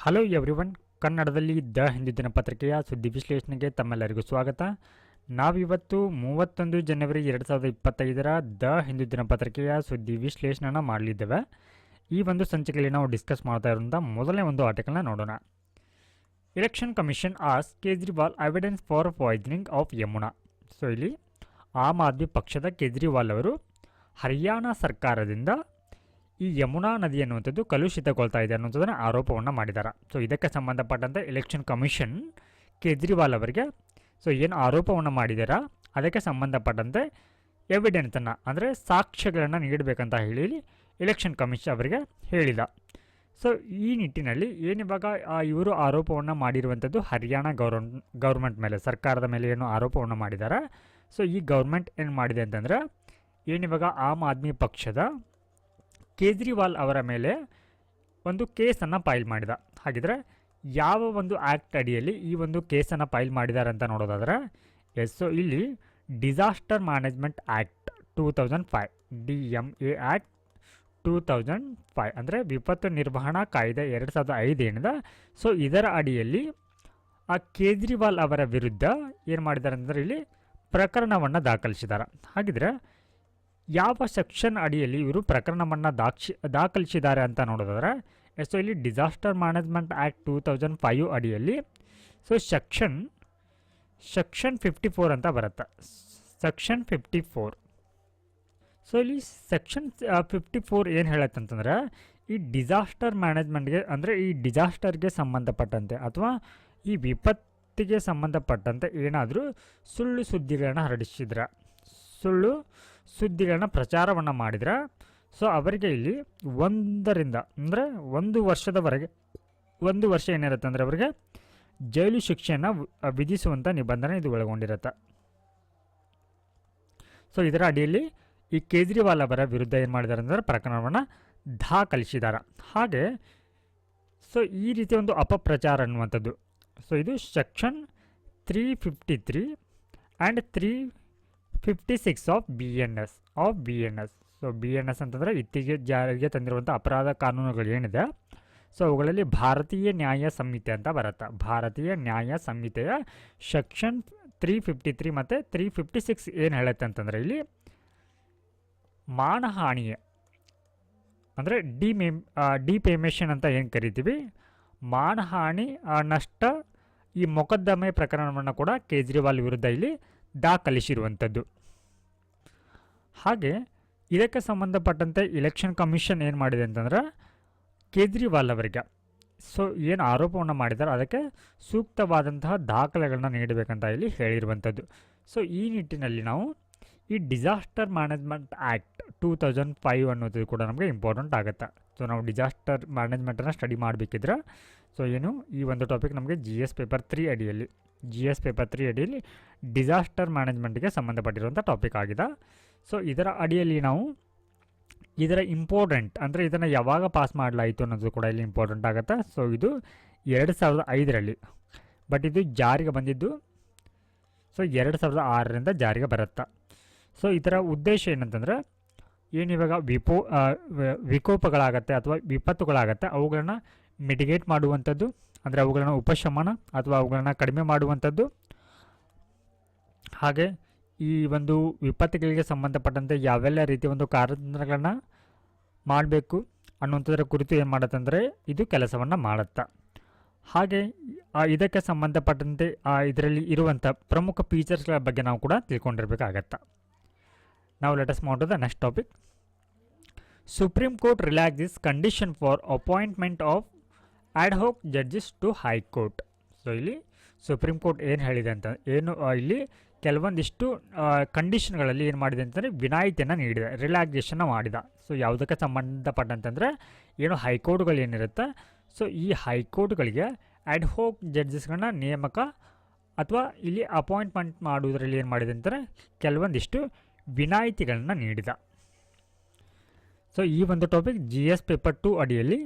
Hello everyone ಕನ್ನಡದಲ್ಲಿ the Hindu ದಿನಪತ್ರಿಕೆಯ ಸುದ್ದಿ ವಿಶ್ಲೇಷಣೆಗೆ ತಮ್ಮೆಲ್ಲರಿಗೂ ಸ್ವಾಗತ. ನಾವಿವತ್ತು ಮೂವತ್ತೊಂದು ಜನವರಿ ಎರಡು ಸಾವಿರದ ಇಪ್ಪತ್ತೈದರ ದ ಹಿಂದು ದಿನಪತ್ರಿಕೆಯ ಸುದ್ದಿ ವಿಶ್ಲೇಷಣೆನ ಮಾಡಲಿದ್ದೇವೆ. ಈ ಒಂದು ಸಂಚಿಕೆಯಲ್ಲಿ ನಾವು ಡಿಸ್ಕಸ್ ಮಾಡ್ತಾ ಇರುವಂಥ ಮೊದಲನೇ ಒಂದು ಆರ್ಟಿಕಲ್ನ ನೋಡೋಣ. Election commission as Kejriwal evidence for poisoning of Yamuna so ಇಲ್ಲಿ ಆಮ್ ಆದ್ಮಿ ಪಕ್ಷದ ಕೇಜ್ರಿವಾಲ್ ಅವರು ಹರಿಯಾಣ ಸರ್ಕಾರದಿಂದ ಈ ಯಮುನಾ ನದಿ ಅನ್ನುವಂಥದ್ದು ಕಲುಷಿತಗೊಳ್ತಾ ಇದೆ ಅನ್ನುವಂಥದ್ದನ್ನು ಆರೋಪವನ್ನು ಮಾಡಿದ್ದಾರೆ ಸೊ ಇದಕ್ಕೆ ಸಂಬಂಧಪಟ್ಟಂತೆ ಎಲೆಕ್ಷನ್ ಕಮಿಷನ್ ಕೇಜ್ರಿವಾಲ್ ಅವರಿಗೆ ಸೊ ಏನು ಆರೋಪವನ್ನು ಮಾಡಿದಾರ? ಅದಕ್ಕೆ ಸಂಬಂಧಪಟ್ಟಂತೆ ಎವಿಡೆನ್ಸನ್ನು ಅಂದರೆ ಸಾಕ್ಷ್ಯಗಳನ್ನು ನೀಡಬೇಕಂತ ಹೇಳಿ ಎಲೆಕ್ಷನ್ ಕಮಿಷನ್ ಅವರಿಗೆ ಹೇಳಿದ. ಸೊ ಈ ನಿಟ್ಟಿನಲ್ಲಿ ಏನಿವಾಗ ಇವರು ಆರೋಪವನ್ನು ಮಾಡಿರುವಂಥದ್ದು ಹರಿಯಾಣ ಗೌರ್ಮೆಂಟ್ ಗೌರ್ಮೆಂಟ್ ಮೇಲೆ, ಸರ್ಕಾರದ ಮೇಲೆ ಏನು ಆರೋಪವನ್ನು ಮಾಡಿದ್ದಾರೆ ಸೊ ಈ ಗೌರ್ಮೆಂಟ್ ಏನು ಮಾಡಿದೆ ಅಂತಂದರೆ ಏನಿವಾಗ ಆಮ್ ಆದ್ಮಿ ಪಕ್ಷದ ಕೇಜ್ರಿವಾಲ್ ಅವರ ಮೇಲೆ ಒಂದು ಕೇಸನ್ನು ಫೈಲ್ ಮಾಡಿದ. ಹಾಗಿದ್ರೆ ಯಾವ ಒಂದು ಆ್ಯಕ್ಟ್ ಅಡಿಯಲ್ಲಿ ಈ ಒಂದು ಕೇಸನ್ನು ಫೈಲ್ ಮಾಡಿದ್ದಾರೆ ಅಂತ ನೋಡೋದಾದ್ರೆ, ಎಸ್ ಸೊ ಇಲ್ಲಿ disaster management act two thousand five, D M A act two thousand five, ಅಂದರೆ ವಿಪತ್ತು ನಿರ್ವಹಣಾ ಕಾಯ್ದೆ ಎರಡು ಸಾವಿರದ ಐದು ಏನಿದೆ. ಸೊ ಇದರ ಅಡಿಯಲ್ಲಿ ಆ ಕೇಜ್ರಿವಾಲ್ ಅವರ ವಿರುದ್ಧ ಏನು ಮಾಡಿದ್ದಾರೆ ಅಂದರೆ ಇಲ್ಲಿ ಪ್ರಕರಣವನ್ನು ದಾಖಲಿಸಿದ್ದಾರೆ ಹಾಗಿದ್ರೆ ಯಾವ ಸೆಕ್ಷನ್ ಅಡಿಯಲ್ಲಿ ಇವರು ಪ್ರಕರಣವನ್ನು ದಾಕ್ಷಿ, ದಾಖಲಿಸಿದ್ದಾರೆ ಅಂತ ನೋಡೋದಾದ್ರೆ ಸೊ ಇಲ್ಲಿ disaster management act two thousand five ಅಡಿಯಲ್ಲಿ, so section section fifty four ಅಂತ ಬರುತ್ತೆ. Section fifty four. ಸೊ ಇಲ್ಲಿ ಸೆಕ್ಷನ್ ಫಿಫ್ಟಿ ಫೋರ್ ಏನು ಹೇಳತ್ತಂತಂದ್ರೆ ಈ ಡಿಸಾಸ್ಟರ್ ಮ್ಯಾನೇಜ್ಮೆಂಟ್ಗೆ, ಅಂದರೆ ಈ ಡಿಸಾಸ್ಟರ್ಗೆ ಸಂಬಂಧಪಟ್ಟಂತೆ ಅಥವಾ ಈ ವಿಪತ್ತಿಗೆ ಸಂಬಂಧಪಟ್ಟಂತೆ ಏನಾದರೂ ಸುಳ್ಳು ಸುದ್ದಿಗಳನ್ನು ಹರಡಿಸಿದ್ರ ಸುಳ್ಳು ಸುದ್ದಿಗಳನ್ನ ಪ್ರಚಾರವನ್ನು ಮಾಡಿದ್ರೆ. ಸೊ ಅವರಿಗೆ ಇಲ್ಲಿ ಒಂದರಿಂದ, ಅಂದರೆ ಒಂದು ವರ್ಷದವರೆಗೆ, ಒಂದು ವರ್ಷ ಏನಿರುತ್ತೆ ಅಂದರೆ ಅವರಿಗೆ ಜೈಲು ಶಿಕ್ಷೆಯನ್ನು ವಿಧಿಸುವಂಥ ನಿಬಂಧನೆ ಇದು ಒಳಗೊಂಡಿರುತ್ತೆ. ಸೊ ಇದರ ಅಡಿಯಲ್ಲಿ ಈ ಕೇಜ್ರಿವಾಲ್ ಅವರ ವಿರುದ್ಧ ಏನು ಮಾಡಿದ್ದಾರೆ ಅಂದರೆ ಪ್ರಕರಣವನ್ನು ದಾಖಲಿಸಿದ್ದಾರೆ ಹಾಗೆ ಸೊ ಈ ರೀತಿ ಒಂದು ಅಪಪ್ರಚಾರ ಅನ್ನುವಂಥದ್ದು. ಸೊ ಇದು section three fifty three and three fifty six of B N S of B N S so B N S ಅಂತಂದರೆ ಇತ್ತೀಚೆಗೆ ಜಾರಿಗೆ ತಂದಿರುವಂಥ ಅಪರಾಧ ಕಾನೂನುಗಳು ಏನಿದೆ? ಸೊ ಅವುಗಳಲ್ಲಿ ಭಾರತೀಯ ನ್ಯಾಯ ಸಂಹಿತೆ ಅಂತ ಬರುತ್ತೆ. ಭಾರತೀಯ ನ್ಯಾಯ ಸಂಹಿತೆಯ ಸೆಕ್ಷನ್ ತ್ರೀ ಫಿಫ್ಟಿ ತ್ರೀ ಮತ್ತು ತ್ರೀ ಫಿಫ್ಟಿ ಸಿಕ್ಸ್ ಏನು ಹೇಳುತ್ತೆ ಅಂತಂದರೆ ಇಲ್ಲಿ ಮಾನಹಾನಿಯ, ಅಂದರೆ ಡಿ ಡಿಪೇಮೇಷನ್ ಅಂತ ಏನು ಕರಿತೀವಿ? ಮಾನಹಾನಿ ನಷ್ಟ ಈ ಮೊಕದ್ದಮೆ ಪ್ರಕರಣವನ್ನು ಕೂಡ ಕೇಜ್ರಿವಾಲ್ ವಿರುದ್ಧ ಇಲ್ಲಿ ದಾಖಲಿಸಿರುವಂಥದ್ದು. ಹಾಗೆ ಇದಕ್ಕೆ ಸಂಬಂಧಪಟ್ಟಂತೆ ಇಲೆಕ್ಷನ್ ಕಮಿಷನ್ ಏನು ಮಾಡಿದೆ ಅಂತಂದರೆ ಕೇಜ್ರಿವಾಲ್ ಅವರಿಗೆ. ಸೊ ಏನು ಆರೋಪವನ್ನು ಮಾಡಿದ್ದಾರೆ ಅದಕ್ಕೆ ಸೂಕ್ತವಾದಂತಹ ದಾಖಲೆಗಳನ್ನ ನೀಡಬೇಕಂತ ಇಲ್ಲಿ ಹೇಳಿರುವಂಥದ್ದು. ಸೊ ಈ ನಿಟ್ಟಿನಲ್ಲಿ ನಾವು ಈ disaster management act two thousand five ಅನ್ನೋದು ಕೂಡ ನಮಗೆ ಇಂಪಾರ್ಟೆಂಟ್ ಆಗುತ್ತೆ. ಸೊ ನಾವು ಡಿಸಾಸ್ಟರ್ ಮ್ಯಾನೇಜ್ಮೆಂಟನ್ನು ಸ್ಟಡಿ ಮಾಡಬೇಕಿದ್ರೆ ಸೊ ಏನು, ಈ ಒಂದು ಟಾಪಿಕ್ ನಮಗೆ ಜಿ ಎಸ್ ಪೇಪರ್ ತ್ರೀ ಅಡಿಯಲ್ಲಿ ಜಿ ಎಸ್ ಪೇಪರ್ ತ್ರೀ ಅಡಿಯಲ್ಲಿ ಡಿಸಾಸ್ಟರ್ ಮ್ಯಾನೇಜ್ಮೆಂಟ್ಗೆ ಸಂಬಂಧಪಟ್ಟಿರುವಂಥ ಟಾಪಿಕ್ ಆಗಿದೆ. ಸೊ ಇದರ ಅಡಿಯಲ್ಲಿ ನಾವು ಇದರ ಇಂಪಾರ್ಟೆಂಟ್ ಅಂದರೆ ಇದನ್ನು ಯಾವಾಗ ಪಾಸ್ ಮಾಡಲಾಯಿತು ಅನ್ನೋದು ಕೂಡ ಇಲ್ಲಿ ಇಂಪಾರ್ಟೆಂಟ್ ಆಗುತ್ತೆ? ಸೊ ಇದು ಎರಡು ಸಾವಿರದ ಐದರಲ್ಲಿ. ಬಟ್ ಇದು ಜಾರಿಗೆ ಬಂದಿದ್ದು ಸೊ ಎರಡು ಸಾವಿರದ ಆರರಿಂದ ಜಾರಿಗೆ ಬರುತ್ತೆ? ಸೊ ಇದರ ಉದ್ದೇಶ ಏನಂತಂದರೆ ಏನಿವಾಗ ವಿಪೋ ವಿಕೋಪಗಳಾಗತ್ತೆ ಅಥವಾ ವಿಪತ್ತುಗಳಾಗತ್ತೆ, ಅವುಗಳನ್ನು ಮಿಟಿಗೇಟ್ ಮಾಡುವಂಥದ್ದು, ಅಂದರೆ ಅವುಗಳನ್ನು ಉಪಶಮನ ಅಥವಾ ಅವುಗಳನ್ನು ಕಡಿಮೆ ಮಾಡುವಂಥದ್ದು. ಹಾಗೆ ಈ ಒಂದು ವಿಪತ್ತುಗಳಿಗೆ ಸಂಬಂಧಪಟ್ಟಂತೆ ಯಾವೆಲ್ಲ ರೀತಿಯ ಒಂದು ಕಾರ್ಯತಂತ್ರಗಳನ್ನು ಮಾಡಬೇಕು ಅನ್ನುವಂಥದ್ರ ಕುರಿತು ಏನು ಮಾಡತ್ತಂದರೆ ಇದು ಕೆಲಸವನ್ನು ಮಾಡುತ್ತೆ. ಹಾಗೆ ಇದಕ್ಕೆ ಸಂಬಂಧಪಟ್ಟಂತೆ ಇದರಲ್ಲಿ ಇರುವಂಥ ಪ್ರಮುಖ ಫೀಚರ್ಸ್ಗಳ ಬಗ್ಗೆ ನಾವು ಕೂಡ ತಿಳ್ಕೊಂಡಿರ್ಬೇಕಾಗತ್ತೆ. ನಾವು ಲೆಟಸ್ ಮಾಡೋದ next topic supreme court relax this condition for appointment of ad hoc judges to high court so ಇಲ್ಲಿ ಸುಪ್ರೀಂ ಕೋರ್ಟ್ ಏನು ಹೇಳಿದೆ ಅಂತ, ಏನು ಇಲ್ಲಿ ಕೆಲವೊಂದಿಷ್ಟು ಕಂಡೀಷನ್ಗಳಲ್ಲಿ ಏನು ಮಾಡಿದೆ ಅಂತಂದರೆ ವಿನಾಯಿತಿಯನ್ನು ನೀಡಿದೆ ರಿಲ್ಯಾಕ್ಸೇಷನ್ನ ಮಾಡಿದ. ಸೊ ಯಾವುದಕ್ಕೆ ಸಂಬಂಧಪಟ್ಟಂತಂದರೆ ಏನು ಹೈಕೋರ್ಟ್ಗಳು ಏನಿರುತ್ತೆ ಸೊ ಈ ಹೈಕೋರ್ಟ್ಗಳಿಗೆ ಆ್ಯಡ್ ಹೋಕ್ ಜಡ್ಜಸ್ಗಳನ್ನ ನೇಮಕ ಅಥವಾ ಇಲ್ಲಿ ಅಪಾಯಿಂಟ್ಮೆಂಟ್ ಮಾಡುವುದರಲ್ಲಿ ಏನು ಮಾಡಿದೆ ಅಂತಂದರೆ ಕೆಲವೊಂದಿಷ್ಟು ವಿನಾಯಿತಿಗಳನ್ನು ನೀಡಿದ. ಸೊ ಈ ಒಂದು topic G S paper two ಅಡಿಯಲ್ಲಿ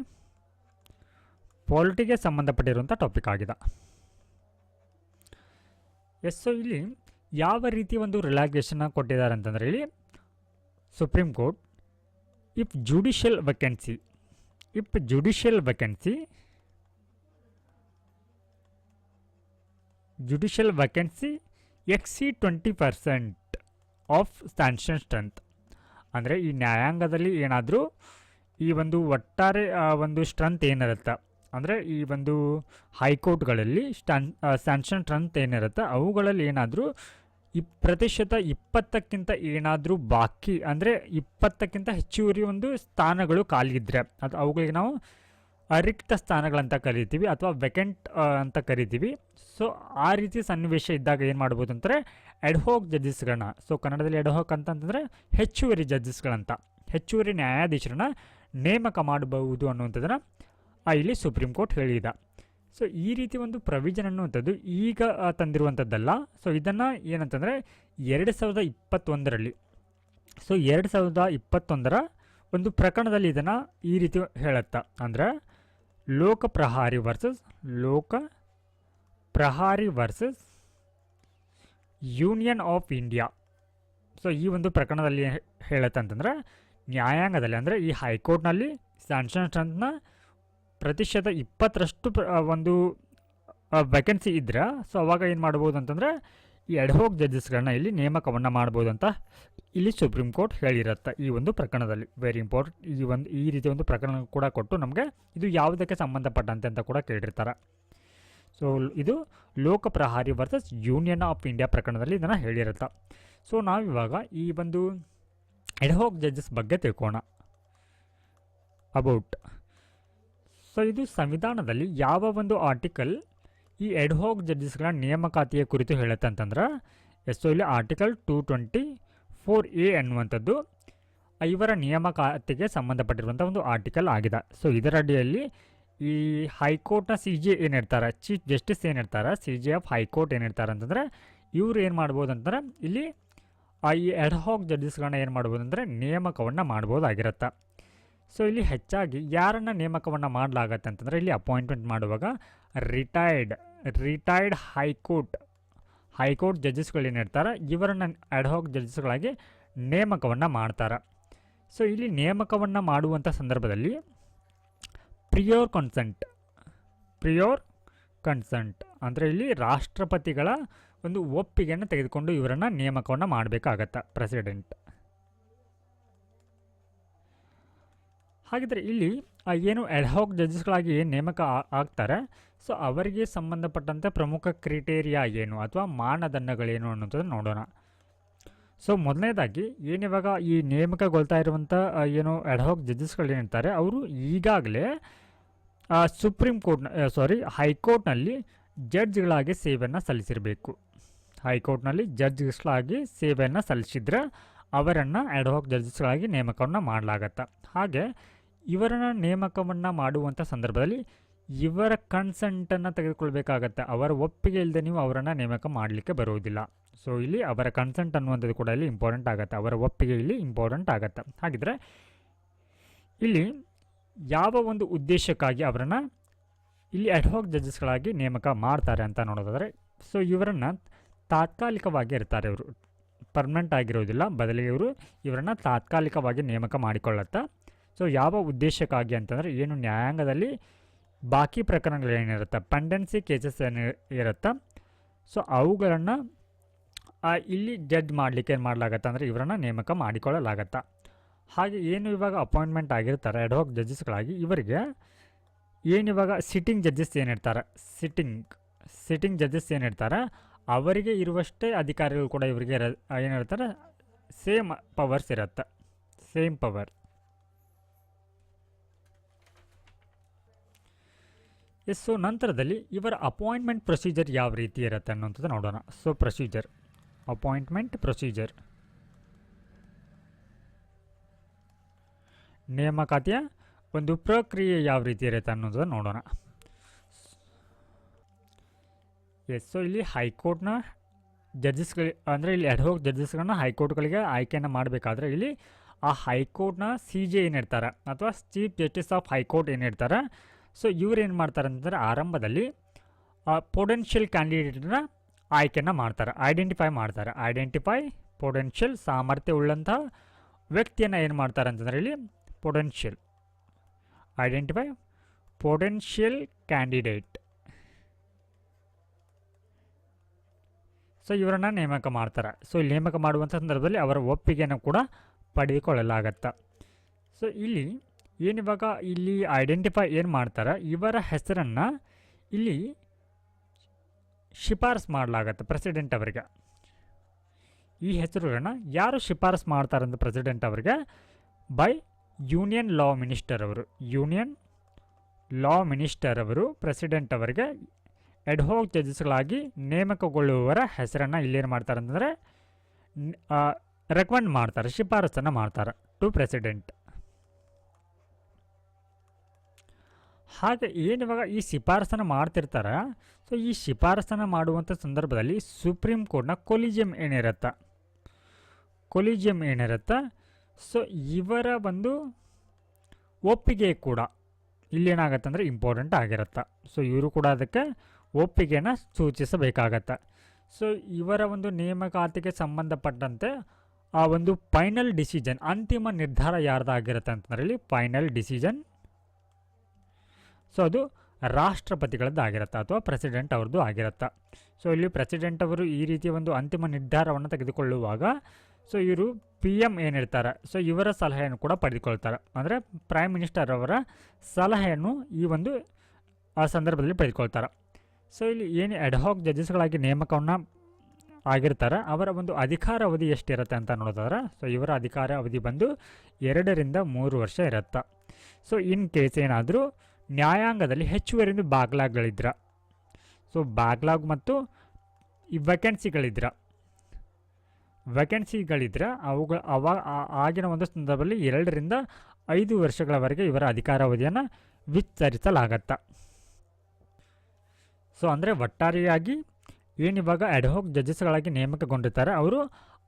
ಪಾಲಿಟಿಗೆ ಸಂಬಂಧಪಟ್ಟಿರುವಂಥ ಟಾಪಿಕ್ ಆಗಿದೆ. ಎಸ್ ಸೊ ಇಲ್ಲಿ ಯಾವ ರೀತಿ ಒಂದು ರಿಲ್ಯಾಕ್ಸೇಷನ್ನ ಕೊಟ್ಟಿದ್ದಾರೆ ಅಂತಂದರೆ ಹೇಳಿ supreme court if judicial vacancy if judicial vacancy judicial vacancy exceeds twenty percent of sanction strength ಅಂದರೆ ಈ ನ್ಯಾಯಾಂಗದಲ್ಲಿ ಏನಾದರೂ ಈ ಒಂದು ಒಟ್ಟಾರೆ ಒಂದು ಸ್ಟ್ರೆಂತ್ ಏನಿರುತ್ತೆ, ಅಂದರೆ ಈ ಒಂದು ಹೈಕೋರ್ಟ್ಗಳಲ್ಲಿ ಸ್ಟ್ಯಾನ್ ಸ್ಯಾಂಕ್ಷನ್ ಸ್ಟ್ರೆಂತ್ ಏನಿರುತ್ತೆ, ಅವುಗಳಲ್ಲಿ ಏನಾದರೂ ಈ ಪ್ರತಿಶತ ಇಪ್ಪತ್ತಕ್ಕಿಂತ ಏನಾದರೂ ಬಾಕಿ ಅಂದರೆ ಇಪ್ಪತ್ತಕ್ಕಿಂತ ಹೆಚ್ಚುವರಿ ಒಂದು ಸ್ಥಾನಗಳು ಖಾಲಿಯಿದ್ರೆ. ಅದು ಅವುಗಳಿಗೆ ನಾವು ಅರಿಕ್ತ ಸ್ಥಾನಗಳಂತ ಕರಿತೀವಿ ಅಥವಾ ವೆಕೆಂಟ್ ಅಂತ ಕರಿತೀವಿ. ಸೊ ಆ ರೀತಿ ಸನ್ನಿವೇಶ ಇದ್ದಾಗ ಏನು ಮಾಡ್ಬೋದು ಅಂತಾರೆ ಎಡ್ಹೋಕ್ ಜಡ್ಜಸ್ಗಳನ್ನ ಸೊ ಕನ್ನಡದಲ್ಲಿ ಎಡ್ಹೋಕ್ ಅಂತಂತಂದರೆ ಹೆಚ್ಚುವರಿ ಜಡ್ಜಸ್ಗಳಂತ ಹೆಚ್ಚುವರಿ ನ್ಯಾಯಾಧೀಶರನ್ನ ನೇಮಕ ಮಾಡಬಹುದು ಅನ್ನುವಂಥದ್ದನ್ನು ಇಲ್ಲಿ ಸುಪ್ರೀಂ ಕೋರ್ಟ್ ಹೇಳಿದ. ಸೊ ಈ ರೀತಿ ಒಂದು ಪ್ರವಿಜನ್ ಅನ್ನುವಂಥದ್ದು ಈಗ ತಂದಿರುವಂಥದ್ದಲ್ಲ ಸೊ ಇದನ್ನು ಏನಂತಂದರೆ ಎರಡು ಸಾವಿರದ ಇಪ್ಪತ್ತೊಂದರಲ್ಲಿ ಸೊ ಎರಡು ಸಾವಿರದ ಇಪ್ಪತ್ತೊಂದರ ಒಂದು ಪ್ರಕರಣದಲ್ಲಿ ಇದನ್ನು ಈ ರೀತಿ ಹೇಳುತ್ತಾ. ಅಂದರೆ Lok Prahari versus Lok Prahari versus union of India so ಈ ಒಂದು ಪ್ರಕರಣದಲ್ಲಿ ಹೇಳುತ್ತೆ ಅಂತಂದರೆ ನ್ಯಾಯಾಂಗದಲ್ಲಿ, ಅಂದರೆ ಈ ಹೈಕೋರ್ಟ್ನಲ್ಲಿ ಸ್ಯಾನ್ಷನ್ ಸ್ಟ್ರೆಂತ್ನ ಪ್ರತಿಶತ ಇಪ್ಪತ್ತರಷ್ಟು ಒಂದು ವೇಕೆನ್ಸಿ ಇದ್ದರೆ ಸೊ ಅವಾಗ ಏನು ಮಾಡ್ಬೋದು ಅಂತಂದರೆ, ಈ ಎಡ್ಹೋಕ್ ಜಡ್ಜಸ್ಗಳನ್ನ ಇಲ್ಲಿ ನೇಮಕವನ್ನು ಮಾಡ್ಬೋದು ಅಂತ ಇಲ್ಲಿ ಸುಪ್ರೀಂ ಕೋರ್ಟ್ ಹೇಳಿರುತ್ತೆ ಈ ಒಂದು ಪ್ರಕರಣದಲ್ಲಿ. ವೆರಿ ಇಂಪಾರ್ಟೆಂಟ್ ಈ ಒಂದು, ಈ ರೀತಿ ಒಂದು ಪ್ರಕರಣ ಕೂಡ ಕೊಟ್ಟು ನಮಗೆ ಇದು ಯಾವುದಕ್ಕೆ ಸಂಬಂಧಪಟ್ಟಂತೆ ಅಂತ ಕೂಡ ಕೇಳಿರ್ತಾರೆ. ಸೊ ಇದು Lok Prahari versus union of India ಪ್ರಕರಣದಲ್ಲಿ ಇದನ್ನು ಹೇಳಿರುತ್ತೆ. ಸೊ ನಾವಿವಾಗ ಈ ಒಂದು ಎಡ್ಹೋಕ್ ಜಡ್ಜಸ್ ಬಗ್ಗೆ ತಿಳ್ಕೋಣ. ಅಬೌಟ್ ಸೊ ಇದು ಸಂವಿಧಾನದಲ್ಲಿ ಯಾವ ಒಂದು ಆರ್ಟಿಕಲ್ ಈ ಎಡ್ಹೋಗ್ ಜಡ್ಜಸ್ಗಳ ನೇಮಕಾತಿಯ ಕುರಿತು ಹೇಳುತ್ತೆ ಅಂತಂದ್ರೆ ಎಸ್ ಇಲ್ಲಿ article two twenty four A ಅನ್ನುವಂಥದ್ದು ಇವರ ನೇಮಕಾತಿಗೆ ಸಂಬಂಧಪಟ್ಟಿರುವಂಥ ಒಂದು ಆರ್ಟಿಕಲ್ ಆಗಿದೆ. ಸೊ ಇದರ ಅಡಿಯಲ್ಲಿ ಈ ಹೈಕೋರ್ಟ್ನ ಸಿ ಜಿ ಏನಿರ್ತಾರೆ ಚೀಫ್ ಜಸ್ಟಿಸ್ ಏನಿರ್ತಾರೆ C G of high court ಏನಿರ್ತಾರೆ ಅಂತಂದರೆ, ಇವರು ಏನು ಮಾಡ್ಬೋದು ಅಂತಂದ್ರೆ, ಇಲ್ಲಿ ಈ ಎಡ್ಹಾಕ್ ಜಡ್ಜಸ್ಗಳನ್ನ ಏನು ಮಾಡ್ಬೋದು ಅಂದರೆ ನೇಮಕವನ್ನು ಮಾಡ್ಬೋದಾಗಿರುತ್ತೆ. ಸೊ ಇಲ್ಲಿ ಹೆಚ್ಚಾಗಿ ಯಾರನ್ನು ನೇಮಕವನ್ನು ಮಾಡಲಾಗತ್ತೆ ಅಂತಂದರೆ ಇಲ್ಲಿ ಅಪಾಯಿಂಟ್ಮೆಂಟ್ ಮಾಡುವಾಗ retired retired high court high court ಜಡ್ಜಸ್ಗಳು ಏನಿರ್ತಾರೆ ಇವರನ್ನು ಅಡ್ಹಾಕ್ ಜಡ್ಜಸ್ಗಳಾಗಿ ನೇಮಕವನ್ನು ಮಾಡ್ತಾರೆ. ಸೊ ಇಲ್ಲಿ ನೇಮಕವನ್ನು ಮಾಡುವಂಥ ಸಂದರ್ಭದಲ್ಲಿ ಪ್ರಿಯೋರ್ ಕನ್ಸಂಟ್ ಪ್ರಿಯೋರ್ ಕನ್ಸಂಟ್ ಅಂದರೆ ಇಲ್ಲಿ ರಾಷ್ಟ್ರಪತಿಗಳ ಒಂದು ಒಪ್ಪಿಗೆಯನ್ನು ತೆಗೆದುಕೊಂಡು ಇವರನ್ನು ನೇಮಕವನ್ನು ಮಾಡಬೇಕಾಗತ್ತೆ ಪ್ರೆಸಿಡೆಂಟ್ ಹಾಗಿದ್ರೆ ಇಲ್ಲಿ ಏನು ಎಡ್ಹಾಕ್ ಜಡ್ಜಸ್ಗಳಾಗಿ ಏನು ನೇಮಕ ಆಗ್ತಾರೆ. ಸೊ ಅವರಿಗೆ ಸಂಬಂಧಪಟ್ಟಂತೆ ಪ್ರಮುಖ ಕ್ರಿಟೇರಿಯಾ ಏನು ಅಥವಾ ಮಾನದಂಡಗಳೇನು ಅನ್ನೋದನ್ನು ನೋಡೋಣ. ಸೊ ಮೊದಲನೇದಾಗಿ ಏನಿವಾಗ ಈ ನೇಮಕಗೊಳ್ತಾ ಇರುವಂಥ ಏನು ಎಡ್ಹಾಕ್ ಜಡ್ಜಸ್ಗಳು ಏನಿರ್ತಾರೆ, ಅವರು ಈಗಾಗಲೇ ಸುಪ್ರೀಂ ಕೋರ್ಟ್ನ ಸಾರಿ ಹೈಕೋರ್ಟ್ನಲ್ಲಿ ಜಡ್ಜ್ಗಳಾಗಿ ಸೇವೆಯನ್ನು ಸಲ್ಲಿಸಿರಬೇಕು. ಹೈಕೋರ್ಟ್ನಲ್ಲಿ ಜಡ್ಜ್ಗಳಾಗಿ ಸೇವೆಯನ್ನು ಸಲ್ಲಿಸಿದ್ರೆ ಅವರನ್ನು ಎಡ್ಹಾಕ್ ಜಡ್ಜಸ್ಗಳಾಗಿ ನೇಮಕವನ್ನು ಮಾಡಲಾಗತ್ತೆ. ಹಾಗೆ ಇವರನ್ನ ನೇಮಕವನ್ನು ಮಾಡುವಂಥ ಸಂದರ್ಭದಲ್ಲಿ ಇವರ ಕನ್ಸೆಂಟನ್ನು ತೆಗೆದುಕೊಳ್ಬೇಕಾಗತ್ತೆ. ಅವರ ಒಪ್ಪಿಗೆ ಇಲ್ಲದೆ ನೀವು ಅವರನ್ನು ನೇಮಕ ಮಾಡಲಿಕ್ಕೆ ಬರುವುದಿಲ್ಲ. ಸೊ ಇಲ್ಲಿ ಅವರ ಕನ್ಸೆಂಟ್ ಅನ್ನುವಂಥದ್ದು ಕೂಡ ಇಲ್ಲಿ ಇಂಪಾರ್ಟೆಂಟ್ ಆಗುತ್ತೆ. ಅವರ ಒಪ್ಪಿಗೆ ಇಲ್ಲಿ ಇಂಪಾರ್ಟೆಂಟ್ ಆಗುತ್ತೆ. ಹಾಗಿದ್ರೆ ಇಲ್ಲಿ ಯಾವ ಒಂದು ಉದ್ದೇಶಕ್ಕಾಗಿ ಅವರನ್ನು ಇಲ್ಲಿ ಅಡ್ಹಾಕ್ ಜಡ್ಜಸ್ಗಳಾಗಿ ನೇಮಕ ಮಾಡ್ತಾರೆ ಅಂತ ನೋಡೋದಾದರೆ ಸೊ ಇವರನ್ನು ತಾತ್ಕಾಲಿಕವಾಗಿ ಇರ್ತಾರೆ ಇವರು. ಪರ್ಮನೆಂಟ್ ಆಗಿರೋದಿಲ್ಲ ಬದಲಿಗೆ ಇವರು ಇವರನ್ನು ತಾತ್ಕಾಲಿಕವಾಗಿ ನೇಮಕ ಮಾಡಿಕೊಳ್ಳುತ್ತಾ ಸೊ ಯಾವ ಉದ್ದೇಶಕ್ಕಾಗಿ ಅಂತಂದರೆ, ಏನು ನ್ಯಾಯಾಂಗದಲ್ಲಿ ಬಾಕಿ ಪ್ರಕರಣಗಳು ಏನಿರುತ್ತೆ ಪೆಂಡೆನ್ಸಿ ಕೇಸಸ್ ಏನು ಇರುತ್ತೆ? ಸೊ ಅವುಗಳನ್ನು ಇಲ್ಲಿ ಜಡ್ಜ್ ಮಾಡಲಿಕ್ಕೆ ಏನು ಮಾಡಲಾಗತ್ತೆ ಅಂದರೆ, ಇವರನ್ನು ನೇಮಕ ಮಾಡಿಕೊಳ್ಳಲಾಗತ್ತೆ? ಹಾಗೆ ಏನು ಇವಾಗ ಅಪಾಯಿಂಟ್ಮೆಂಟ್ ಆಗಿರ್ತಾರೆ ಹೋಗಿ ಜಡ್ಜಸ್ಗಳಾಗಿ ಇವರಿಗೆ ಏನು ಇವಾಗ ಸಿಟ್ಟಿಂಗ್ ಜಡ್ಜಸ್ ಏನಿರ್ತಾರೆ ಸಿಟ್ಟಿಂಗ್ ಸಿಟ್ಟಿಂಗ್ ಜಡ್ಜಸ್ ಏನಿರ್ತಾರೆ ಅವರಿಗೆ ಇರುವಷ್ಟೇ ಅಧಿಕಾರಿಗಳು ಕೂಡ ಇವರಿಗೆ ಏನಿರ್ತಾರೆ ಸೇಮ್ ಪವರ್ಸ್ ಇರುತ್ತೆ ಸೇಮ್ ಪವರ್ ಎಸ್ ಸೊ ನಂತರದಲ್ಲಿ ಇವರ ಅಪಾಯಿಂಟ್ಮೆಂಟ್ ಪ್ರೊಸೀಜರ್ ಯಾವ ರೀತಿ ಇರುತ್ತೆ ಅನ್ನೋಂಥದ್ದು ನೋಡೋಣ. ಸೊ ಪ್ರೊಸೀಜರ್ ಅಪಾಯಿಂಟ್ಮೆಂಟ್ ಪ್ರೊಸೀಜರ್ ನೇಮಕಾತಿಯ ಒಂದು ಪ್ರಕ್ರಿಯೆ ಯಾವ ರೀತಿ ಇರುತ್ತೆ ಅನ್ನೋದನ್ನು ನೋಡೋಣ. ಎಸ್ ಸೊ ಇಲ್ಲಿ ಹೈಕೋರ್ಟ್ನ ಜಡ್ಜಸ್ಗಳು, ಅಂದರೆ ಇಲ್ಲಿ ಅಡ್ಹೋಕ್ ಜಡ್ಜಸ್ಗಳನ್ನ ಹೈಕೋರ್ಟ್ಗಳಿಗೆ ಆಯ್ಕೆಯನ್ನು ಮಾಡಬೇಕಾದ್ರೆ ಇಲ್ಲಿ ಆ ಹೈಕೋರ್ಟ್ನ ಸಿ ಜೆ ಏನಿರ್ತಾರೆ ಅಥವಾ chief justice of high court ಏನಿರ್ತಾರೆ ಸೊ ಏನು ಮಾಡ್ತಾರೆ ಅಂತಂದರೆ ಆರಂಭದಲ್ಲಿ ಪೊಟೆನ್ಷಿಯಲ್ ಕ್ಯಾಂಡಿಡೇಟ್ನ ಆಯ್ಕೆಯನ್ನು ಮಾಡ್ತಾರೆ. ಐಡೆಂಟಿಫೈ ಮಾಡ್ತಾರೆ. ಐಡೆಂಟಿಫೈ ಪೊಟೆನ್ಷಿಯಲ್ ಸಾಮರ್ಥ್ಯ ಉಳ್ಳಂತಹ ವ್ಯಕ್ತಿಯನ್ನು ಏನು ಮಾಡ್ತಾರೆ ಅಂತಂದರೆ ಇಲ್ಲಿ potential identify potential candidate so ಇವರನ್ನು ನೇಮಕ ಮಾಡ್ತಾರೆ. ಸೊ ಇಲ್ಲಿ ನೇಮಕ ಮಾಡುವಂಥ ಸಂದರ್ಭದಲ್ಲಿ ಅವರ ಒಪ್ಪಿಗೆಯನ್ನು ಕೂಡ ಪಡೆದುಕೊಳ್ಳಲಾಗತ್ತೆ. ಸೊ ಇಲ್ಲಿ ಏನಿವಾಗ ಇಲ್ಲಿ ಐಡೆಂಟಿಫೈ ಏನು ಮಾಡ್ತಾರೆ, ಇವರ ಹೆಸರನ್ನು ಇಲ್ಲಿ ಶಿಫಾರಸ್ ಮಾಡಲಾಗತ್ತೆ ಪ್ರೆಸಿಡೆಂಟ್ ಅವರಿಗೆ. ಈ ಹೆಸರುಗಳನ್ನು ಯಾರು ಶಿಫಾರಸ್ ಮಾಡ್ತಾರಂತ ಪ್ರೆಸಿಡೆಂಟ್ ಅವರಿಗೆ? ಬೈ ಯೂನಿಯನ್ ಲಾ ಮಿನಿಸ್ಟರ್ ಅವರು. ಯೂನಿಯನ್ ಲಾ ಮಿನಿಸ್ಟರ್ ಅವರು ಪ್ರೆಸಿಡೆಂಟ್ ಅವರಿಗೆ ಎಡ್ಹೋಕ್ ಜಡ್ಜಸ್ಗಳಾಗಿ ನೇಮಕಗೊಳ್ಳುವವರ ಹೆಸರನ್ನು ಇಲ್ಲೇನು ಮಾಡ್ತಾರೆ ಅಂತಂದರೆ ರೆಕಮೆಂಡ್ ಮಾಡ್ತಾರೆ, ಶಿಫಾರಸನ್ನು ಮಾಡ್ತಾರೆ ಟು ಪ್ರೆಸಿಡೆಂಟ್ ಹಾಗೆ ಏನು ಇವಾಗ ಈ ಶಿಫಾರಸನ್ನು ಮಾಡ್ತಿರ್ತಾರೆ? ಸೊ ಈ ಶಿಫಾರಸನ್ನು ಮಾಡುವಂಥ ಸಂದರ್ಭದಲ್ಲಿ ಸುಪ್ರೀಂ ಕೋರ್ಟ್ನ ಕೊಲಿಜಿಯಂ ಏನಿರುತ್ತೆ? ಕೊಲಿಜಿಯಂ ಏನಿರುತ್ತೆ? ಸೊ ಇವರ ಒಂದು ಒಪ್ಪಿಗೆ ಕೂಡ ಇಲ್ಲೇನಾಗತ್ತೆ ಅಂದರೆ ಇಂಪಾರ್ಟೆಂಟ್ ಆಗಿರುತ್ತೆ. ಸೊ ಇವರು ಕೂಡ ಅದಕ್ಕೆ ಒಪ್ಪಿಗೆನ ಸೂಚಿಸಬೇಕಾಗತ್ತೆ. ಸೊ ಇವರ ಒಂದು ನೇಮಕಾತಿಗೆ ಸಂಬಂಧಪಟ್ಟಂತೆ ಆ ಒಂದು ಫೈನಲ್ ಡಿಸಿಷನ್ ಅಂತಿಮ ನಿರ್ಧಾರ ಯಾರ್ದಾಗಿರುತ್ತೆ ಅಂತಂದ್ರೆ ಇಲ್ಲಿ ಫೈನಲ್ ಡಿಸಿಷನ್ ಸೊ ಅದು ರಾಷ್ಟ್ರಪತಿಗಳದ್ದು ಆಗಿರುತ್ತೆ ಅಥವಾ ಪ್ರೆಸಿಡೆಂಟ್ ಅವ್ರದ್ದು ಆಗಿರುತ್ತೆ. ಸೊ ಇಲ್ಲಿ ಪ್ರೆಸಿಡೆಂಟ್ ಅವರು ಈ ರೀತಿಯ ಒಂದು ಅಂತಿಮ ನಿರ್ಧಾರವನ್ನು ತೆಗೆದುಕೊಳ್ಳುವಾಗ ಸೊ ಇವರು ಪಿ ಎಂ ಏನಿರ್ತಾರೆ ಸೊ ಇವರ ಸಲಹೆಯನ್ನು ಕೂಡ ಪಡೆದುಕೊಳ್ತಾರೆ. ಅಂದರೆ ಪ್ರೈಮ್ ಮಿನಿಸ್ಟರ್ ಅವರ ಸಲಹೆಯನ್ನು ಈ ಒಂದು, ಆ ಸಂದರ್ಭದಲ್ಲಿ ಪಡೆದುಕೊಳ್ತಾರೆ. ಸೊ ಇಲ್ಲಿ ಏನು ಎಡ್ಹಾಕ್ ಜಡ್ಜಸ್ಗಳಾಗಿ ನೇಮಕವನ್ನು ಆಗಿರ್ತಾರೆ, ಅವರ ಒಂದು ಅಧಿಕಾರ ಅವಧಿ ಎಷ್ಟಿರುತ್ತೆ ಅಂತ ನೋಡೋದಾದ್ರೆ ಸೊ ಇವರ ಅಧಿಕಾರ ಅವಧಿ ಬಂದು ಎರಡರಿಂದ ಮೂರು ವರ್ಷ ಇರುತ್ತೆ. ಸೊ ಇನ್ ಕೇಸ್ ಏನಾದರೂ ನ್ಯಾಯಾಂಗದಲ್ಲಿ ಹೆಚ್ಚುವರಿ ಬಾಗ್ಲಾಗ್ಗಳಿದ್ರ ಸೊ ಬಾಗ್ಲಾಗ್ ಮತ್ತು ಈ ವೆಕೆನ್ಸಿಗಳಿದ್ರ ವೆಕೆನ್ಸಿಗಳಿದ್ರೆ ಅವುಗಳ ಅವಾಗ ಆಗಿನ ಒಂದು ಸಂದರ್ಭದಲ್ಲಿ ಎರಡರಿಂದ ಐದು ವರ್ಷಗಳವರೆಗೆ ಇವರ ಅಧಿಕಾರಾವಧಿಯನ್ನು ವಿಸ್ತರಿಸಲಾಗತ್ತೆ. ಸೊ ಅಂದರೆ ಒಟ್ಟಾರೆಯಾಗಿ ಏನಿವಾಗ ಅಡ್ಹೋಕ್ ಜಡ್ಜಸ್ಗಳಾಗಿ ನೇಮಕಗೊಂಡಿರ್ತಾರೆ, ಅವರು